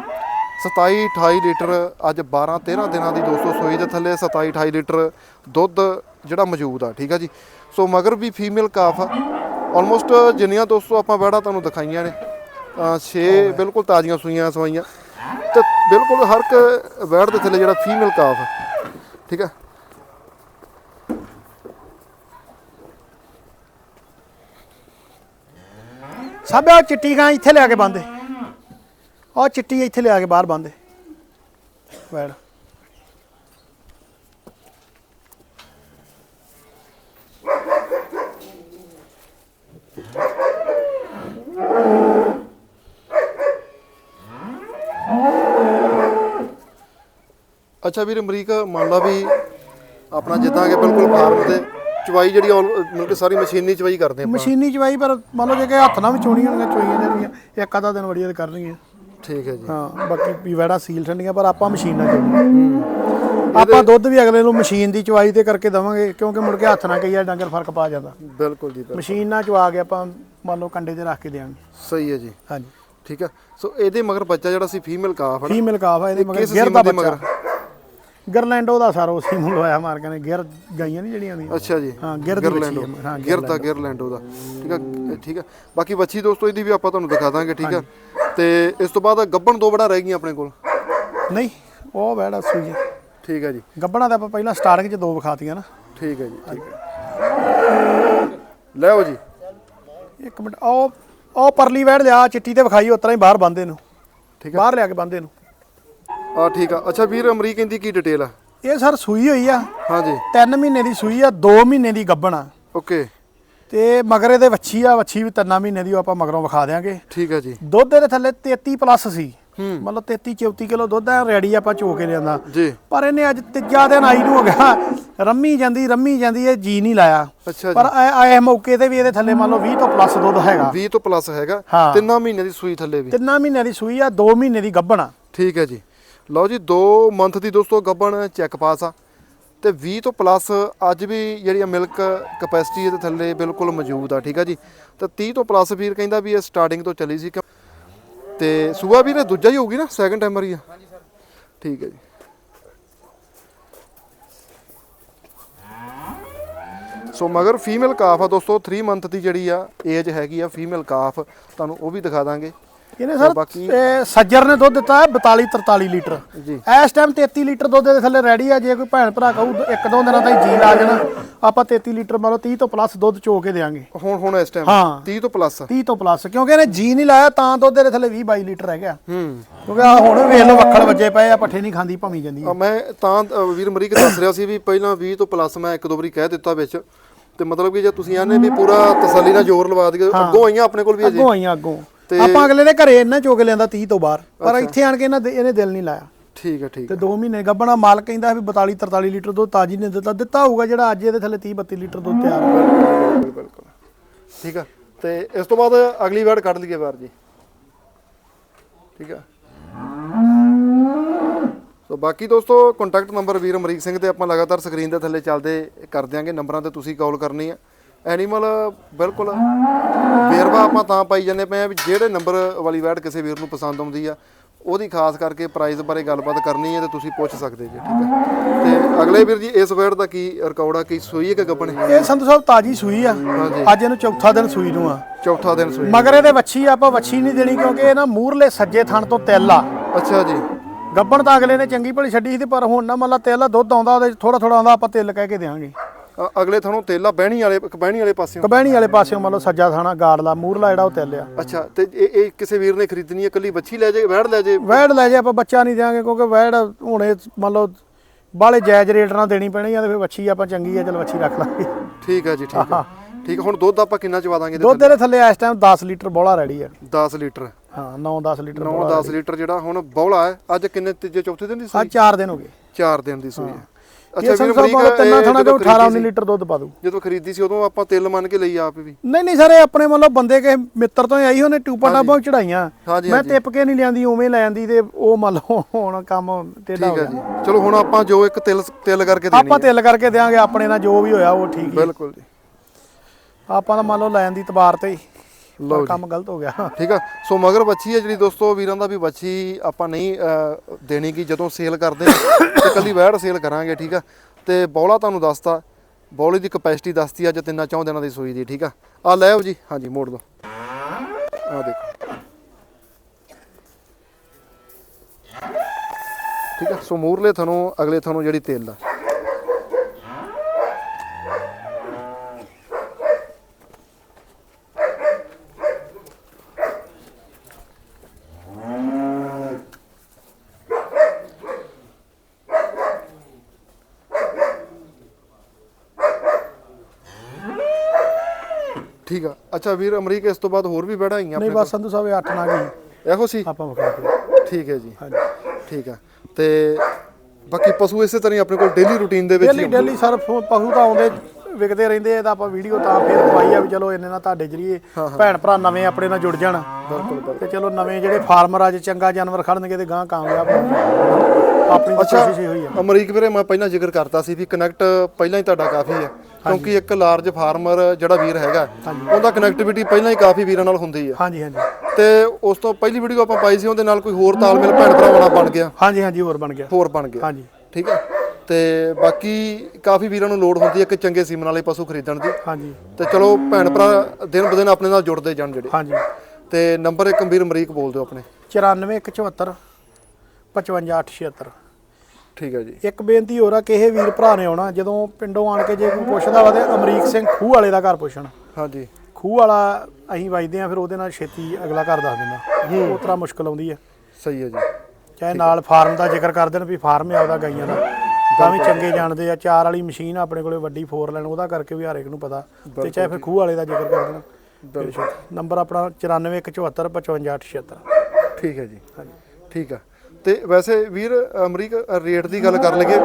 [SPEAKER 1] 27 28 ਲੀਟਰ ਅੱਜ 12 13 ਦਿਨਾਂ ਦੀ ਦੋਸਤੋ ਸੂਈ ਦੇ ਥੱਲੇ 27 28 ਲੀਟਰ ਦੁੱਧ ਜਿਹੜਾ ਮੌਜੂਦ ਆ ਠੀਕ ਆ ਜੀ। ਸੋ ਮਗਰ ਵੀ ਫੀਮੇਲ ਕਾਫ ਆ। ਆਲਮੋਸਟ ਜਿੰਨੀਆਂ ਦੋਸਤੋ ਆਪਾਂ ਵੈੜਾਂ ਤੁਹਾਨੂੰ ਦਿਖਾਈਆਂ ਨੇ 6 ਬਿਲਕੁਲ ਤਾਜ਼ੀਆਂ ਸੂਈਆਂ ਸਵਾਈਆਂ। ਤੇ ਬਿਲਕੁਲ ਹਰ ਇੱਕ ਵੈੜ ਦੇ ਥੱਲੇ ਜਿਹੜਾ ਫੀਮੇਲ ਕਾਫ ਠੀਕ ਹੈ
[SPEAKER 2] ਸਭ ਚਿੱਟੀ ਗਾਂ ਇੱਥੇ ਲਿਆ ਕੇ ਬੰਦੇ ਉਹ ਚਿੱਟੀ ਇੱਥੇ ਲਿਆ ਕੇ ਬਾਹਰ ਬੰਦੇ ਵੈੜ
[SPEAKER 1] ਅੱਛਾ ਵੀਰ ਅਮਰੀਕ ਮੰਨ ਲਾ ਵੀ ਆਪਣਾ ਜਿੱਦਾਂ ਕਿ ਬਿਲਕੁਲ ਫਾਰਮ ਤੇ ਚਵਾਈ ਜਿਹੜੀ ਆਲ- ਮਤਲਬ ਕਿ ਸਾਰੀ ਮਸ਼ੀਨੀ ਚਵਾਈ ਕਰਦੇ ਆਪਾਂ।
[SPEAKER 2] ਮਸ਼ੀਨੀ ਚਵਾਈ ਪਰ ਮੰਨ ਲਓ ਜੇ ਕਿ ਹੱਥ ਨਾਲ ਵੀ ਚੋਣੀਆਂ ਹੋਣਗੀਆਂ ਚੋਈਆਂ ਜਾਣਗੀਆਂ ਇੱਕ ਅੱਧਾ ਦਿਨ ਵੜੀਆਂ ਕਰਨਗੀਆਂ।
[SPEAKER 1] ਠੀਕ ਹੈ ਜੀ।
[SPEAKER 2] ਹਾਂ ਬਾਕੀ ਵੀ ਵੜਾ ਸੀਲ ਠੰਡੀਆਂ ਪਰ ਆਪਾਂ ਮਸ਼ੀਨ ਨਾਲ ਚੋਣੀ ਆਪਾਂ ਦੁੱਧ ਵੀ ਅਗਲੇ ਨੂੰ ਮਸ਼ੀਨ ਦੀ ਚਵਾਈ ਤੇ ਕਰਕੇ ਦਵਾਂਗੇ ਕਿਉਂਕਿ ਮੁੜ ਕੇ ਹੱਥ ਨਾਲ ਕਈ ਵਾਰ ਡੰਗਰ ਫ਼ਰਕ ਪਾ ਜਾਂਦਾ।
[SPEAKER 1] ਬਿਲਕੁਲ ਜੀ ਬਿਲਕੁਲ।
[SPEAKER 2] ਮਸ਼ੀਨ ਨਾਲ ਚਵਾ ਕੇ ਆਪਾਂ ਮੰਨ ਲਓ ਕੰਡੇ ਤੇ ਰੱਖ ਕੇ ਦੇਵਾਂਗੇ।
[SPEAKER 1] ਸਹੀ ਹੈ ਜੀ।
[SPEAKER 2] ਹਾਂਜੀ।
[SPEAKER 1] ਠੀਕ ਹੈ। ਸੋ ਇਹਦੇ ਮਗਰ ਬੱਚਾ ਜਿਹੜਾ ਸੀ ਫੀਮੇਲ ਕਾਫ ਹੈ
[SPEAKER 2] ਫੀਮੇਲ ਕਾਫ ਆ ਇਹਦੇ ਮਗਰ
[SPEAKER 1] ਕਿਸ
[SPEAKER 2] ਗਿਰ ਦੇ ਬੱਚਾ।
[SPEAKER 1] ਮਗਰ?
[SPEAKER 2] ਗਰਲੈਂਡੋ ਦਾ ਸਾਰਾ ਉਸੇ ਨੂੰ ਲਵਾਇਆ ਮਾਰ ਕੇ ਨੇ ਗਿਰ ਗਾਈਆਂ ਨਹੀਂ ਜਿਹੜੀਆਂ ਹੁੰਦੀਆਂ
[SPEAKER 1] ਅੱਛਾ ਜੀ।
[SPEAKER 2] ਹਾਂ ਗਿਰ ਦੀ
[SPEAKER 1] ਗਿਰਲੈਂਡੋ।
[SPEAKER 2] ਹੈ,
[SPEAKER 1] ਗਿਰ ਦਾ ਗਿਰਲੈਂਡੋ। ਦਾ। ਠੀਕ ਹੈ ਠੀਕ ਹੈ ਬਾਕੀ ਬੱਚੀ ਦੋਸਤੋ ਇਹਦੀ ਵੀ ਆਪਾਂ ਤੁਹਾਨੂੰ ਦਿਖਾ ਦਾਂਗੇ ਠੀਕ ਹੈ ਤੇ ਇਸ ਤੋਂ ਬਾਅਦ ਗੱਬਣ ਦੋ ਬੜਾ ਰਹਿ ਗਈਆਂ ਆਪਣੇ ਕੋਲ।
[SPEAKER 2] ਨਹੀਂ ਉਹ ਵੜਾ ਸੂਈ
[SPEAKER 1] ਠੀਕ ਹੈ ਜੀ।
[SPEAKER 2] ਗੱਬਣਾ ਤਾਂ ਆਪਾਂ ਪਹਿਲਾਂ ਸਟਾਰਟਿੰਗ 'ਚ ਦੋ ਵਿਖਾਤੀਆਂ ਨਾ।
[SPEAKER 1] ਠੀਕ ਹੈ ਜੀ ਠੀਕ ਹੈ ਲੈਓ ਜੀ।
[SPEAKER 2] ਇੱਕ ਮਿੰਟ ਉਹ ਉਹ ਪਰਲੀ ਵੈੜ ਲਿਆ ਚਿੱਟੀ ਤੇ ਵਿਖਾਈ ਉਤਰਾ ਹੀ ਬਾਹਰ ਬੰਦੇ ਨੂੰ।
[SPEAKER 1] ਠੀਕ ਹੈ
[SPEAKER 2] ਬਾਹਰ ਲਿਆ ਕੇ ਬੰਦੇ ਨੂੰ।
[SPEAKER 1] ਆ ਠੀਕ ਆ। ਅੱਛਾ ਵੀਰ ਅਮਰੀਕ ਇਹਦੀ ਕੀ ਡਿਟੇਲ ਆ?
[SPEAKER 2] ਇਹ ਸਰ ਸੂਈ ਹੋਈ ਆ।
[SPEAKER 1] ਹਾਂਜੀ।
[SPEAKER 2] 3 ਮਹੀਨੇ ਦੀ ਸੂਈ ਆ 2 ਮਹੀਨੇ ਦੀ ਗੱਬਣ ਆ।
[SPEAKER 1] ਓਕੇ।
[SPEAKER 2] ਤੇ ਮਗਰ ਇਹਦੇ ਵੱਛੀ ਆ ਵੱਛੀ ਵੀ 3 ਮਹੀਨੇ ਦੀ ਉਹ ਆਪਾਂ ਮਗਰੋਂ ਵਿਖਾ ਦਿਆਂਗੇ।
[SPEAKER 1] ਠੀਕ ਹੈ ਜੀ।
[SPEAKER 2] ਦੁੱਧ ਇਹਦੇ ਥੱਲੇ 33 ਪਲੱਸ ਸੀ। ਮਤਲਬ 33 34 ਕਿਲੋ ਦੁੱਧ ਆ ਰੈਡੀ ਆਪਾਂ ਚੋ ਕੇ ਲਿਆਂਦਾ।
[SPEAKER 1] ਜੀ।
[SPEAKER 2] ਪਰ ਇਹਨੇ ਅੱਜ ਤੀਜਾ ਦਿਨ ਆਈ ਨੂੰ ਹੋ ਗਿਆ ਰੰਮੀ ਜਾਂਦੀ ਰੰਮੀ ਜਾਂਦੀ ਇਹ ਜੀ ਨਹੀਂ ਲਾਇਆ।
[SPEAKER 1] ਅੱਛਾ ਜੀ।
[SPEAKER 2] ਪਰ ਇਹ ਮੌਕੇ ਤੇ ਵੀ ਇਹਦੇ ਥੱਲੇ ਮੰਨ ਲਓ 20 ਤੋਂ ਪਲੱਸ ਦੁੱਧ ਹੈਗਾ।
[SPEAKER 1] 20 ਤੋਂ ਪਲੱਸ ਹੈਗਾ। ਤਿੰਨਾਂ ਮਹੀਨੇ ਦੀ ਸੂਈ ਥੱਲੇ ਵੀ।
[SPEAKER 2] ਤਿੰਨਾਂ ਮਹੀਨਿਆਂ ਦੀ ਸੂਈ ਆ 2 ਮਹੀਨੇ ਦੀ ਗੱਭਣ ਆ।
[SPEAKER 1] ਠੀਕ ਹੈ ਜੀ। ਲਓ ਜੀ 2 ਮੰਥ ਦੀ ਦੋਸਤੋ ਗੱਬਣ ਚੈੱਕ ਪਾਸ ਆ। ਤੇ 20 ਤੋਂ ਪਲੱਸ ਅੱਜ ਵੀ ਜਿਹੜੀ ਮਿਲਕ ਕਪੈਸਿਟੀ ਇਹਦੇ ਥੱਲੇ ਬਿਲਕੁਲ ਮੌਜੂਦ ਆ ਠੀਕ ਆ ਜੀ? ਤੇ 30 ਤੋਂ ਪਲੱਸ ਵੀਰ ਕਹਿੰਦਾ ਵੀ ਇਹ ਸਟਾਰਟਿੰਗ ਤੋਂ ਚੱਲੀ ਸੀ ਤੇ ਸੂਆ ਵੀਰ ਇਹ ਦੂਜਾ ਹੀ ਹੋਊਗੀ ਨਾ ਸੈਕੰਡ ਟਾਈਮਰ ਹੀ ਆ। ਹਾਂਜੀ ਸਰ। ਠੀਕ ਹੈ ਜੀ। ਸੋ ਮਗਰ ਫੀਮੇਲ ਕਾਫ ਆ ਦੋਸਤੋ 3 ਮੰਥ ਦੀ ਜਿਹੜੀ ਆ ਏਜ ਹੈਗੀ ਆ ਫੀਮੇਲ ਕਾਫ ਤੁਹਾਨੂੰ ਉਹ ਵੀ ਦਿਖਾ ਦਾਂਗੇ।
[SPEAKER 2] ਇਹਨੇ ਸਰ
[SPEAKER 1] ਬਾਕੀ-
[SPEAKER 2] ਸੱਜਰ ਨੇ ਦੁੱਧ ਦਿੱਤਾ ਹੈ 42 43 ਲੀਟਰ। ਇਸ ਟਾਈਮ 33 ਲੀਟਰ ਦੁੱਧ ਦੇ ਥੱਲੇ ਰੈਡੀ ਆ ਜੇ ਕੋਈ ਭੈਣ ਭਰਾ ਕਹੂ ਇੱਕ ਦੋ ਦਿਨਾਂ ਤਾਈਂ ਜੀ ਲਾ ਜਾਣਾ। ਆਪਾਂ 33 ਲੀਟਰ ਮਤਲਬ 30 ਤੋਂ ਪਲੱਸ ਦੁੱਧ ਚੋ ਕੇ ਦੇਾਂਗੇ
[SPEAKER 1] ਹੁਣ ਹੁਣ ਇਸ ਟਾਈਮ
[SPEAKER 2] ਹਾਂ।
[SPEAKER 1] 30 ਤੋਂ ਪਲੱਸ
[SPEAKER 2] 30 ਤੋਂ ਪਲੱਸ ਕਿਉਂਕਿ ਇਹਨੇ ਜੀ ਨਹੀਂ ਲਾਇਆ ਤਾਂ ਦੁੱਧ ਦੇ ਥੱਲੇ 20 22 ਲੀਟਰ ਰਹਿ ਗਿਆ।
[SPEAKER 1] ਹੂੰ।
[SPEAKER 2] ਕਿਉਂਕਿ ਆ ਹੁਣ ਵੇਖ ਲਓ ਵੱਖੜ ਵੱਜੇ ਪਏ ਆ ਪੱਠੇ ਨਹੀਂ ਖਾਂਦੀ ਭਮੀ ਜਾਂਦੀ
[SPEAKER 1] ਆ। ਮੈਂ ਤਾਂ ਵੀਰ ਮਰੀਕ ਦੱਸ ਰਿਹਾ ਸੀ ਵੀ ਪਹਿਲਾਂ 20 ਤੋਂ ਪਲੱਸ ਮੈਂ ਇੱਕ ਦੋ ਵਾਰੀ ਕਹਿ ਦਿੱਤਾ ਵਿੱਚ। ਤੇ ਮਤਲਬ ਕਿ ਜੇ ਤੁਸੀਂ ਆਨੇ ਵੀ ਪੂਰਾ ਤਸੱਲੀ ਨਾਲ ਜ਼ੋਰ ਲਵਾ ਦਈਏ ਅੱਗੋਂ ਆਈਆਂ ਆਪਣੇ ਕੋਲ ਵੀ ਅਜੇ?
[SPEAKER 2] ਅੱਗੋਂ ਆਈਆਂ ਅੱਗੋਂ। ਆਪਾਂ ਅਗਲੇ ਦੇ ਘਰੇ ਇੰਨਾ ਚੋ ਕੇ ਲਿਆਂਦਾ 30 ਤੋਂ ਬਾਹਰ ਪਰ ਇੱਥੇ ਆਣ ਕੇ ਇਹਨਾਂ ਦੇ- ਇਹਨੇ ਦਿਲ ਨਹੀਂ ਲਾਇਆ।
[SPEAKER 1] ਠੀਕ ਹੈ ਠੀਕ
[SPEAKER 2] ਤੇ 2 ਮਹੀਨੇ ਗੱਬਣਾ ਮਾਲ ਕਹਿੰਦਾ ਵੀ 42 43 ਲੀਟਰ ਦੁੱਧ ਤਾਜੀ ਨੇ ਦਿੱਤਾ ਦਿੱਤਾ ਹੋਊਗਾ ਜਿਹੜਾ ਅੱਜ ਇਹਦੇ ਥੱਲੇ 30 32 ਲੀਟਰ ਦੁੱਧ ਤਿਆਰ ਹੈ
[SPEAKER 1] ਬਿਲਕੁਲ ਬਿਲਕੁਲ। ਠੀਕ ਆ। ਤੇ ਇਸ ਤੋਂ ਬਾਅਦ ਅਗਲੀ ਵਾਰ ਕੱਢ ਲਈਏ ਵਾਰ ਜੀ। ਠੀਕ ਆ। ਸੋ ਬਾਕੀ ਦੋਸਤੋ ਕੰਟੈਕਟ ਨੰਬਰ ਵੀਰ ਅਮਰੀਕ ਸਿੰਘ ਤੇ ਆਪਾਂ ਲਗਾਤਾਰ ਸਕਰੀਨ ਦੇ ਥੱਲੇ ਚੱਲਦੇ ਕਰ ਦਿਆਂਗੇ ਨੰਬਰਾਂ ਤੇ ਤੁਸੀਂ ਕਾਲ ਕਰਨੀ ਆ। ਐਨੀਮਲ ਬਿਲਕੁਲ। ਵੇਰਵਾ ਆਪਾਂ ਤਾਂ ਪਾਈ ਜਾਂਦੇ ਪਏ ਆ ਵੀ ਜਿਹੜੇ ਨੰਬਰ ਵਾਲੀ ਵੈਡ ਕਿਸੇ ਵੀਰ ਨੂੰ ਪਸੰਦ ਆਉਂਦੀ ਆ ਉਹਦੀ ਖਾਸ ਕਰਕੇ ਪ੍ਰਾਈਸ ਬਾਰੇ ਗੱਲਬਾਤ ਕਰਨੀ ਹੈ ਤੇ ਤੁਸੀਂ ਪੁੱਛ ਸਕਦੇ ਜੀ ਠੀਕ ਹੈ। ਤੇ ਅਗਲੇ ਵੀਰ ਜੀ ਇਸ ਵੈਡ ਦਾ ਕੀ ਰਿਕਾਰਡ ਆ ਕੀ ਸੋਈ ਹੈ ਕਿ ਗੱਬਣ ਹੈ
[SPEAKER 2] ਇਹ ਸੰਧੂ ਸਾਹਿਬ ਤਾਜੀ ਸੂਈ ਆ। ਅੱਜ ਇਹਨੂੰ ਚੌਥਾ ਦਿਨ ਸੂਈ ਨੂੰ ਆ।
[SPEAKER 1] ਚੌਥਾ ਦਿਨ ਸੋਈ।
[SPEAKER 2] ਮਗਰ ਇਹਦੇ ਵੱਛੀ ਆਪਾਂ ਵੱਛੀ ਨਹੀਂ ਦੇਣੀ ਕਿਉਂਕਿ ਇਹ ਨਾ ਮੂਰਲੇ ਸੱਜੇ ਥਣ ਤੋਂ ਤਿੱਲ ਆ।
[SPEAKER 1] ਅੱਛਾ ਜੀ।
[SPEAKER 2] ਗੱਬਣ ਤਾਂ ਅਗਲੇ ਨੇ ਚੰਗੀ ਭਲੀ ਛੱਡੀ ਸੀ ਪਰ ਹੁਣ ਨਾ ਮੱਲਾ ਤਿੱਲ ਦੁੱਧ ਆਉਂਦਾ ਉਹਦੇ ਥੋੜਾ ਥੋੜਾ ਆਉਂਦਾ ਆਪਾਂ ਤਿੱਲ ਕਹਿ ਕੇ ਦੇਵਾਂਗੇ
[SPEAKER 1] ਅ- ਅਗਲੇ ਥਾਣੋਂ ਤੇਲਾ ਬਹਿਣੀ ਵਾਲੇ ਬਹਿਣੀ ਵਾਲੇ ਪਾਸਿਓਂ?
[SPEAKER 2] ਕਬੈਣੀ ਵਾਲੇ ਪਾਸਿਓਂ ਮੰਨ ਲਓ ਸੱਜਾ ਥਾਣਾ ਗਾੜਲਾ ਮੂਰਲਾ ਜਿਹੜਾ ਉਹ ਤਿੱਲ ਆ
[SPEAKER 1] ਅੱਛਾ ਤੇ ਇਹ ਇਹ ਕਿਸੇ ਵੀਰ ਨੇ ਖਰੀਦਣੀ ਹੈ ਇਕੱਲੀ ਬੱਚੀ ਲੈ ਜੇ ਵੈੜ ਲੈ ਜੇ?
[SPEAKER 2] ਵੈੜ ਲੈ ਜੇ ਆਪਾਂ ਬੱਚਾ ਨਹੀਂ ਦੇਵਾਂਗੇ ਕਿਉਂਕਿ ਵੈੜ ਹੁਣੇ ਮੰਨ ਲਓ ਬਾਲੇ ਜਾਇਜ਼ ਰੇਟ ਨਾਲ ਦੇਣੀ ਪੈਣੀ ਆ ਤੇ ਫਿਰ ਵੱਛੀ ਆਪਾਂ ਚੰਗੀ ਆ ਚਲ ਵੱਛੀ ਰੱਖ ਲਾਂਗੇ।
[SPEAKER 1] ਠੀਕ ਹੈ ਜੀ ਠੀਕ ਹੈ। ਠੀਕ ਹੈ ਹੁਣ ਦੁੱਧ ਆਪਾਂ ਕਿੰਨਾ ਚਵਾ ਦਾਂਗੇ
[SPEAKER 2] ਦੁੱਧ ਦੇ ਥੱਲੇ ਇਸ ਟਾਈਮ 10 ਲੀਟਰ ਬੋਲਾ ਰੈਡੀ ਆ।
[SPEAKER 1] 10 ਲੀਟਰ।
[SPEAKER 2] ਹਾਂ 9-10 ਲੀਟਰ
[SPEAKER 1] 9-10 ਲੀਟਰ ਜਿਹੜਾ ਹੁਣ ਬੌਲਾ ਹੈ ਅੱਜ ਕਿੰਨੇ ਤੀਜੇ ਚੌਥੇ ਦਿਨ ਦੀ
[SPEAKER 2] ਆ
[SPEAKER 1] ਸੂਈ
[SPEAKER 2] 4 ਦਿਨ ਹੋ ਗਏ।
[SPEAKER 1] 4 ਦਿਨ ਦੀ ਸੂਈ ਹੈ। ਅੱਛਾ ਵੀਰ
[SPEAKER 2] ਸੰਸਾਰ
[SPEAKER 1] ਅਮਰੀਕ
[SPEAKER 2] ਬਾਬਾ ਤਿੰਨਾਂ
[SPEAKER 1] ਇਹ
[SPEAKER 2] ਥਾਣਾ
[SPEAKER 1] ਜਦੋਂ
[SPEAKER 2] ਚੋਂ 18 19
[SPEAKER 1] ਖਰੀਦੀ
[SPEAKER 2] ਲੀਟਰ ਦੁੱਧ ਪਾ ਦੂ
[SPEAKER 1] ਸੀ- ਜਦੋਂ ਖਰੀਦੀ ਸੀ ਉਦੋਂ ਆਪਾਂ ਤਿਲ ਮੰਨ ਕੇ ਲਈ ਆਪ ਵੀ।
[SPEAKER 2] ਨਹੀਂ ਨਹੀਂ ਸਾਰੇ ਆਪਣੇ ਮਤਲਬ ਬੰਦੇ ਕੇ ਮਿੱਤਰ ਤੋਂ ਹੀ ਆਈ ਉਹਨੇ ਟੂਪਾ ਟਾਪਾਂ ਚੜਾਈਆਂ।
[SPEAKER 1] ਹਾਂਜੀ,
[SPEAKER 2] ਮੈਂ। ਟਿਪ ਕੇ ਨਹੀਂ ਲਿਆਂਦੀ ਉਵੇਂ ਲੈ ਜਾਂਦੀ ਤੇ ਉਹ ਮੰਨ ਲਓ ਹੁਣ ਕੰਮ ਟੇਢਾ ਹੋ ਗਿਆ
[SPEAKER 1] ਚਲੋ ਹੁਣ ਆਪਾਂ ਜੋ ਇੱਕ ਤਿਲ ਤਿਲ ਕਰਕੇ ਦੇਣੀ
[SPEAKER 2] ਆਪਾਂ ਤਿਲ ਕਰਕੇ ਦੇਾਂਗੇ ਆਪਣੇ ਨਾਲ ਜੋ ਵੀ ਹੋਇਆ ਉਹ ਠੀਕ ਹੀ
[SPEAKER 1] ਬਿਲਕੁਲ ਜੀ।
[SPEAKER 2] ਆਪਾਂ ਤਾਂ ਮੰਨ ਲਓ ਲੈਣ ਦੀ ਤਬਾਰ ਤੇ ਹੀ।
[SPEAKER 1] ਲਓ
[SPEAKER 2] ਪਰ ਕੰਮ ਗਲਤ ਹੋ ਗਿਆ।
[SPEAKER 1] ਠੀਕ ਆ। ਸੋ ਮਗਰ ਬੱਚੀ ਹੈ ਜਿਹੜੀ ਦੋਸਤੋ ਵੀਰਾਂ ਦਾ ਵੀ ਬੱਚੀ ਆਪਾਂ ਨਹੀਂ ਅਹ, ਦੇਣੀ ਕਿ ਜਦੋਂ ਸੇਲ ਕਰਦੇ ਹਾਂ ਤੇ ਕੱਲੀ ਵੈੜ ਸੇਲ ਕਰਾਂਗੇ ਠੀਕ ਆ। ਤੇ ਬੌਲਾ ਤੁਹਾਨੂੰ ਦੱਸਤਾ ਬੌਲੇ ਦੀ ਕਪੈਸਿਟੀ ਦੱਸਤੀ ਅੱਜ ਤਿੰਨਾਂ ਚੌਂ ਦਿਨਾਂ ਦੀ ਸੂਈ ਦੀ ਠੀਕ ਆ। ਆ ਲੈ ਆਓ ਜੀ। ਹਾਂਜੀ ਮੋੜ ਦੋ ਆ ਦੇਖੋ। ਠੀਕ ਆ। ਸੋ ਮੂਰਲੇ ਤੁਹਾਨੂੰ ਅਗਲੇ ਤੁਹਾਨੂੰ ਜਿਹੜੀ ਤੇਲ ਆ। ਠੀਕ ਆ। ਅੱਛਾ ਵੀਰ ਅਮਰੀਕ ਇਸ ਤੋਂ ਬਾਅਦ ਹੋਰ ਵੀ ਵੈੜਾਂ ਆਈਆਂ
[SPEAKER 2] ਨਹੀਂ ਬਸ ਸੰਧੂ ਸਾਹਿਬ ਇਹ ਅੱਠ ਨਾ। ਗਈ?
[SPEAKER 1] ਇਹੋ ਸੀ?
[SPEAKER 2] ਆਪਾਂ ਵਿਖਾ ਕੇ
[SPEAKER 1] ਠੀਕ ਹੈ ਜੀ।
[SPEAKER 2] ਹਾਂਜੀ।
[SPEAKER 1] ਠੀਕ ਆ। ਤੇ ਬਾਕੀ ਪਸ਼ੂ ਇਸੇ ਤਰ੍ਹਾਂ ਹੀ ਆਪਣੇ ਕੋਲ ਡੇਲੀ ਰੂਟੀਨ ਦੇ ਵਿੱਚ
[SPEAKER 2] ਡੇਲੀ ਡੇਲੀ ਸਰ ਪਸ਼ੂ ਤਾਂ ਆਉਂਦੇ ਵਿਕਦੇ ਰਹਿੰਦੇ ਆ, ਇਹਦਾ ਆਪਾਂ ਵੀਡੀਓ ਤਾਂ ਫੇਰ ਪਾਈ ਆ ਵੀ ਚਲੋ ਇੰਨੇ ਨਾਲ ਤੁਹਾਡੇ ਜਰੀਏ ਭੈਣ ਭਰਾ ਨਵੇਂ ਆਪਣੇ ਨਾਲ ਜੁੜ ਜਾਣ।
[SPEAKER 1] ਬਿਲਕੁਲ
[SPEAKER 2] ਤੇ ਚਲੋ ਨਵੇਂ ਜਿਹੜੇ ਫਾਰਮਰ ਅੱਜ ਚੰਗਾ ਜਾਨਵਰ ਖੜਨਗੇ ਤੇ ਗਾਂ ਕਾਮਯਾਬ ਹੋਣਗੇ। ਆਪਣੀ ਕੋਸ਼ਿਸ਼ ਹੀ ਹੋਈ ਆ
[SPEAKER 1] ਅਮਰੀਕ ਵੀਰੇ ਮੈਂ ਪਹਿਲਾਂ ਜ਼ਿਕਰ ਕਰਤਾ ਸੀ ਵੀ ਕਨੈਕਟ ਪਹਿਲਾਂ ਹੀ ਤੁਹਾਡਾ ਕਾਫੀ ਹੈ ਕਿਉਂਕਿ ਇੱਕ ਲਾਰਜ ਫਾਰਮਰ ਜਿਹੜਾ ਵੀਰ ਹੈਗਾ ਉਹਦਾ ਕਨੈਕਟੀਵਿਟੀ ਪਹਿਲਾਂ ਹੀ ਕਾਫੀ ਵੀਰਾਂ ਨਾਲ ਹੁੰਦੀ ਹੈ।
[SPEAKER 2] ਹਾਂਜੀ ਹਾਂਜੀ।
[SPEAKER 1] ਤੇ ਉਸ ਤੋਂ ਪਹਿਲੀ ਵੀਡੀਓ ਆਪਾਂ ਪਾਈ ਸੀ ਉਹਦੇ ਨਾਲ ਕੋਈ ਹੋਰ ਤਾਲਮੇਲ ਭੈਣ ਭਰਾਵਾਂ ਬਣ ਗਿਆ।
[SPEAKER 2] ਹਾਂਜੀ ਹਾਂਜੀ ਹੋਰ ਬਣ ਗਿਆ।
[SPEAKER 1] ਹੋਰ ਬਣ ਗਿਆ।
[SPEAKER 2] ਹਾਂਜੀ।
[SPEAKER 1] ਠੀਕ ਹੈ? ਤੇ ਬਾਕੀ ਕਾਫੀ ਵੀਰਾਂ ਨੂੰ ਲੋੜ ਹੁੰਦੀ ਹੈ ਕਿ ਚੰਗੇ ਸੀਮਨ ਵਾਲੇ ਪਸ਼ੂ ਖਰੀਦਣ ਦੀ।
[SPEAKER 2] ਹਾਂਜੀ।
[SPEAKER 1] ਤੇ ਚਲੋ ਭੈਣ ਭਰਾ ਦਿਨ ਬ ਦਿਨ ਆਪਣੇ ਨਾਲ ਜੁੜਦੇ ਜਾਣ ਜਿਹੜੇ।
[SPEAKER 2] ਹਾਂਜੀ।
[SPEAKER 1] ਤੇ ਨੰਬਰ ਇੱਕ ਵੀਰ ਅਮਰੀਕ ਬੋਲ ਦਿਓ ਆਪਣੇ।
[SPEAKER 2] 94 55
[SPEAKER 1] ਠੀਕ ਹੈ ਜੀ।
[SPEAKER 2] ਇੱਕ ਬੇਨਤੀ ਹੋਰ ਆ ਕਿ ਇਹ ਵੀਰ ਭਰਾ ਨੇ ਆਉਣਾ ਜਦੋਂ ਪਿੰਡੋਂ ਆਣ ਕੇ ਜੇ ਕੋਈ ਪੁੱਛਦਾ ਵਾ ਤੇ ਅਮਰੀਕ ਸਿੰਘ ਖੂਹ ਵਾਲੇ ਦਾ ਘਰ ਪੁੱਛਣ।
[SPEAKER 1] ਹਾਂਜੀ।
[SPEAKER 2] ਖੂਹ ਵਾਲਾ ਅਸੀਂ ਵੱਜਦੇ ਆ ਫਿਰ ਉਹਦੇ ਨਾਲ ਛੇਤੀ ਅਗਲਾ ਘਰ ਦੱਸ ਦਿੰਦਾ। ਉਹ ਤਰ੍ਹਾਂ ਮੁਸ਼ਕਲ ਆਉਂਦੀ ਹੈ
[SPEAKER 1] ਸਹੀ ਹੈ ਜੀ।
[SPEAKER 2] ਚਾਹੇ ਨਾਲ ਫਾਰਮ ਦਾ ਜ਼ਿਕਰ ਕਰ ਦੇਣ ਵੀ ਫਾਰਮ ਹੈ ਉਹਦਾ ਗਾਈਆਂ ਦਾ। ਤਾਂ ਵੀ ਚੰਗੇ ਜਾਣਦੇ ਆ ਚਾਰ ਵਾਲੀ ਮਸ਼ੀਨ ਆਪਣੇ ਕੋਲੇ ਵੱਡੀ ਫੋਰ ਲੈਣ ਉਹਦਾ ਕਰਕੇ ਵੀ ਹਰੇਕ ਨੂੰ ਪਤਾ। ਤੇ ਚਾਹੇ ਫਿਰ ਖੂਹ ਵਾਲੇ ਦਾ ਜ਼ਿਕਰ ਕਰ ਦੇਣ। ਨੰਬਰ ਆਪਣਾ 94 55
[SPEAKER 1] ਠੀਕ ਹੈ ਜੀ। ਠੀਕ ਆ। ਤੇ ਵੈਸੇ ਵੀਰ ਅਮਰੀਕ ਰੇਟ ਦੀ ਗੱਲ ਕਰ ਲਈਏ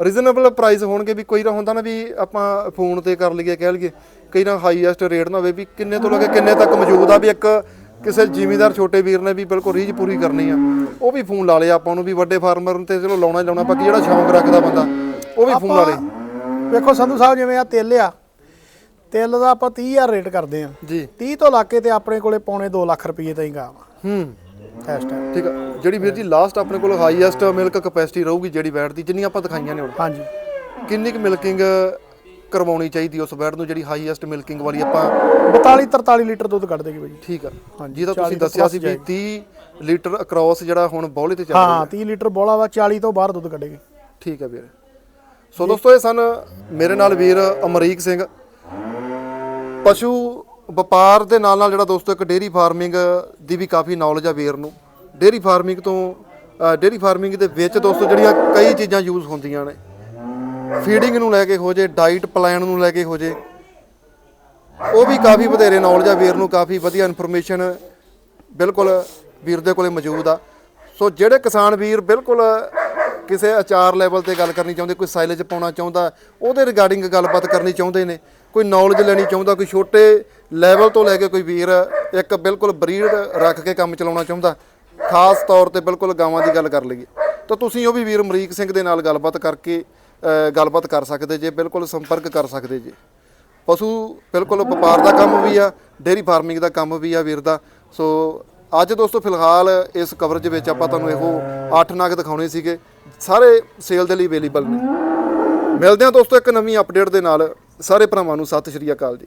[SPEAKER 1] ਰੀਜ਼ਨੇਬਲ ਪ੍ਰਾਈਸ ਹੋਣਗੇ ਵੀ ਕੋਈ ਨਾ ਹੁੰਦਾ ਨਾ ਵੀ ਆਪਾਂ ਫੋਨ ਤੇ ਕਰ ਲਈਏ ਕਹਿ ਲਈਏ ਕਈ ਨਾ ਹਾਈਐਸਟ ਰੇਟ ਨਾ ਹੋਵੇ ਵੀ ਕਿੰਨੇ ਤੋਂ ਲੈ ਕੇ ਕਿੰਨੇ ਤੱਕ ਮੌਜੂਦ ਆ ਵੀ ਇੱਕ ਕਿਸੇ ਜ਼ਿਮੀਦਾਰ ਛੋਟੇ ਵੀਰ ਨੇ ਵੀ ਬਿਲਕੁਲ ਰੀਝ ਪੂਰੀ ਕਰਨੀ ਆ। ਉਹ ਵੀ ਫੋਨ ਲਾ ਲਿਆ ਆਪਾਂ ਨੂੰ ਵੀ ਵੱਡੇ ਫਾਰਮਰ ਨੂੰ ਤੇ ਚਲੋ ਲਾਉਣਾ ਹੀ ਲਾਉਣਾ ਬਾਕੀ ਜਿਹੜਾ ਸ਼ੌਂਕ ਰੱਖਦਾ ਬੰਦਾ ਉਹ ਵੀ ਫੋਨ ਲਾ ਲੇ
[SPEAKER 2] ਵੇਖੋ ਸੰਧੂ ਸਾਹਿਬ ਜਿਵੇਂ ਆ ਤਿਲ ਆ ਤਿਲ ਦਾ ਆਪਾਂ 30000 ਰੇਟ ਕਰਦੇ ਆ।
[SPEAKER 1] ਜੀ।
[SPEAKER 2] 30 ਤੋਂ ਲਾ ਕੇ ਤੇ ਆਪਣੇ ਕੋਲੇ ਪੌਣੇ 2 ਲੱਖ ਰੁਪਏ ਤਾਈਂ ਗਾਂ ਵਾ
[SPEAKER 1] ਹੂੰ।
[SPEAKER 2] ਇਸ ਟਾਈਮ
[SPEAKER 1] ਠੀਕ ਆ। ਜਿਹੜੀ ਵੀਰ ਜੀ ਲਾਸਟ ਆਪਣੇ ਕੋਲ ਹਾਈਐਸਟ ਮਿਲਕ ਕਪੈਸਿਟੀ ਰਹੂਗੀ ਜਿਹੜੀ ਵੈਟ ਦੀ ਜਿੰਨੀ ਆਪਾਂ ਦਿਖਾਈਆਂ ਨੇ ਹੁਣ।
[SPEAKER 2] ਹਾਂਜੀ।
[SPEAKER 1] ਕਿੰਨੀ ਕੁ ਮਿਲਕਿੰਗ ਕਰਵਾਉਣੀ ਚਾਹੀਦੀ ਉਸ ਬੈਡ ਨੂੰ ਜਿਹੜੀ ਹਾਈਐਸਟ ਮਿਲਕਿੰਗ ਵਾਲੀ ਆਪਾਂ
[SPEAKER 2] 42 43 ਲੀਟਰ ਦੁੱਧ ਕੱਢ ਦੇਗੀ ਬਾਈ
[SPEAKER 1] ਠੀਕ ਆ।
[SPEAKER 2] ਹਾਂਜੀ,
[SPEAKER 1] ਜਿਹਦਾ ਤੁਸੀਂ
[SPEAKER 2] 40 ਤੋਂ
[SPEAKER 1] ਦੱਸਿਆ ਸੀ ਵੀ 30 ਲੀਟਰ ਅਕ੍ਰੋਸ ਜਿਹੜਾ ਹੁਣ ਬੌਲੇ ਤੇ ਚੱਲ ਰਿਹਾ।
[SPEAKER 2] ਹਾਂ 30 ਲੀਟਰ ਬੋਲਾ ਵਾ 40 ਤੋਂ ਬਾਹਰ ਦੁੱਧ ਕੱਢੇਗੀ।
[SPEAKER 1] ਠੀਕ ਆ ਵੀਰ। ਸੋ ਦੋਸਤੋ ਇਹ ਸਨ ਮੇਰੇ ਨਾਲ ਵੀਰ ਅਮਰੀਕ ਸਿੰਘ। ਪਸ਼ੂ ਵਪਾਰ ਦੇ ਨਾਲ ਨਾਲ ਜਿਹੜਾ ਦੋਸਤੋ ਇੱਕ ਡੇਰੀ ਫਾਰਮਿੰਗ ਦੀ ਵੀ ਕਾਫੀ ਨੌਲੇਜ ਆ ਵੀਰ ਨੂੰ। ਡੇਰੀ ਫਾਰਮਿੰਗ ਤੋਂ ਡੇਰੀ ਫਾਰਮਿੰਗ ਦੇ ਵਿੱਚ ਦੋਸਤੋ ਜਿਹੜੀਆਂ ਕਈ ਚੀਜ਼ਾਂ ਯੂਜ਼ ਹੁੰਦੀਆਂ ਨੇ। ਫੀਡਿੰਗ ਨੂੰ ਲੈ ਕੇ ਹੋ ਜੇ ਡਾਈਟ ਪਲਾਨ ਨੂੰ ਲੈ ਕੇ ਹੋ ਜੇ, ਉਹ ਵੀ ਕਾਫੀ ਵਧੇਰੇ ਨੌਲੇਜ ਆ ਵੀਰ ਨੂੰ, ਕਾਫੀ ਵਧੀਆ ਇਨਫੋਰਮੇਸ਼ਨ ਬਿਲਕੁਲ ਵੀਰ ਦੇ ਕੋਲੇ ਮੌਜੂਦ ਆ। ਸੋ ਜਿਹੜੇ ਕਿਸਾਨ ਵੀਰ ਬਿਲਕੁਲ ਕਿਸੇ ਅਚਾਰ ਲੈਵਲ ਤੇ ਗੱਲ ਕਰਨੀ ਚਾਹੁੰਦੇ, ਕੋਈ ਸਾਈਲੇਜ ਪਾਉਣਾ ਚਾਹੁੰਦਾ, ਉਹਦੇ ਰਿਗਾਰਡਿੰਗ ਗੱਲਬਾਤ ਕਰਨੀ ਚਾਹੁੰਦੇ ਨੇ, ਕੋਈ ਨੌਲੇਜ ਲੈਣੀ ਚਾਹੁੰਦਾ, ਕੋਈ ਛੋਟੇ ਲੈਵਲ ਤੋਂ ਲੈ ਕੇ ਕੋਈ ਵੀਰ ਇੱਕ ਬਿਲਕੁਲ ਬਰੀਡ ਰੱਖ ਕੇ ਕੰਮ ਚਲਾਉਣਾ ਚਾਹੁੰਦਾ, ਖਾਸ ਤੌਰ ਤੇ ਬਿਲਕੁਲ ਗਾਵਾਂ ਦੀ ਗੱਲ ਕਰ ਲਈਏ, ਤਾਂ ਤੁਸੀਂ ਉਹ ਵੀ ਵੀਰ ਅਮਰੀਕ ਸਿੰਘ ਦੇ ਨਾਲ ਗੱਲਬਾਤ ਕਰਕੇ ਗੱਲਬਾਤ ਕਰ ਸਕਦੇ ਜੇ, ਬਿਲਕੁਲ ਸੰਪਰਕ ਕਰ ਸਕਦੇ ਜੇ। ਪਸ਼ੂ ਬਿਲਕੁਲ ਵਪਾਰ ਦਾ ਕੰਮ ਵੀ ਆ ਡੇਰੀ ਫਾਰਮਿੰਗ ਦਾ ਕੰਮ ਵੀ ਆ ਵੀਰ ਦਾ, ਸੋ ਅੱਜ ਦੋਸਤੋ ਫਿਲਹਾਲ ਇਸ ਕਵਰੇਜ ਵਿੱਚ ਆਪਾਂ ਤੁਹਾਨੂੰ ਇਹੋ 8 ਨਗ ਦਿਖਾਉਣੇ ਸੀਗੇ, ਸਾਰੇ ਸੇਲ ਦੇ ਲਈ ਅਵੇਲੇਬਲ ਨੇ। ਮਿਲਦੇ ਹਾਂ ਦੋਸਤੋ ਇੱਕ ਨਵੀਂ ਅਪਡੇਟ ਦੇ ਨਾਲ, ਸਾਰੇ ਭਰਾਵਾਂ ਨੂੰ ਸਤਿ ਸ਼੍ਰੀ ਅਕਾਲ ਜੀ।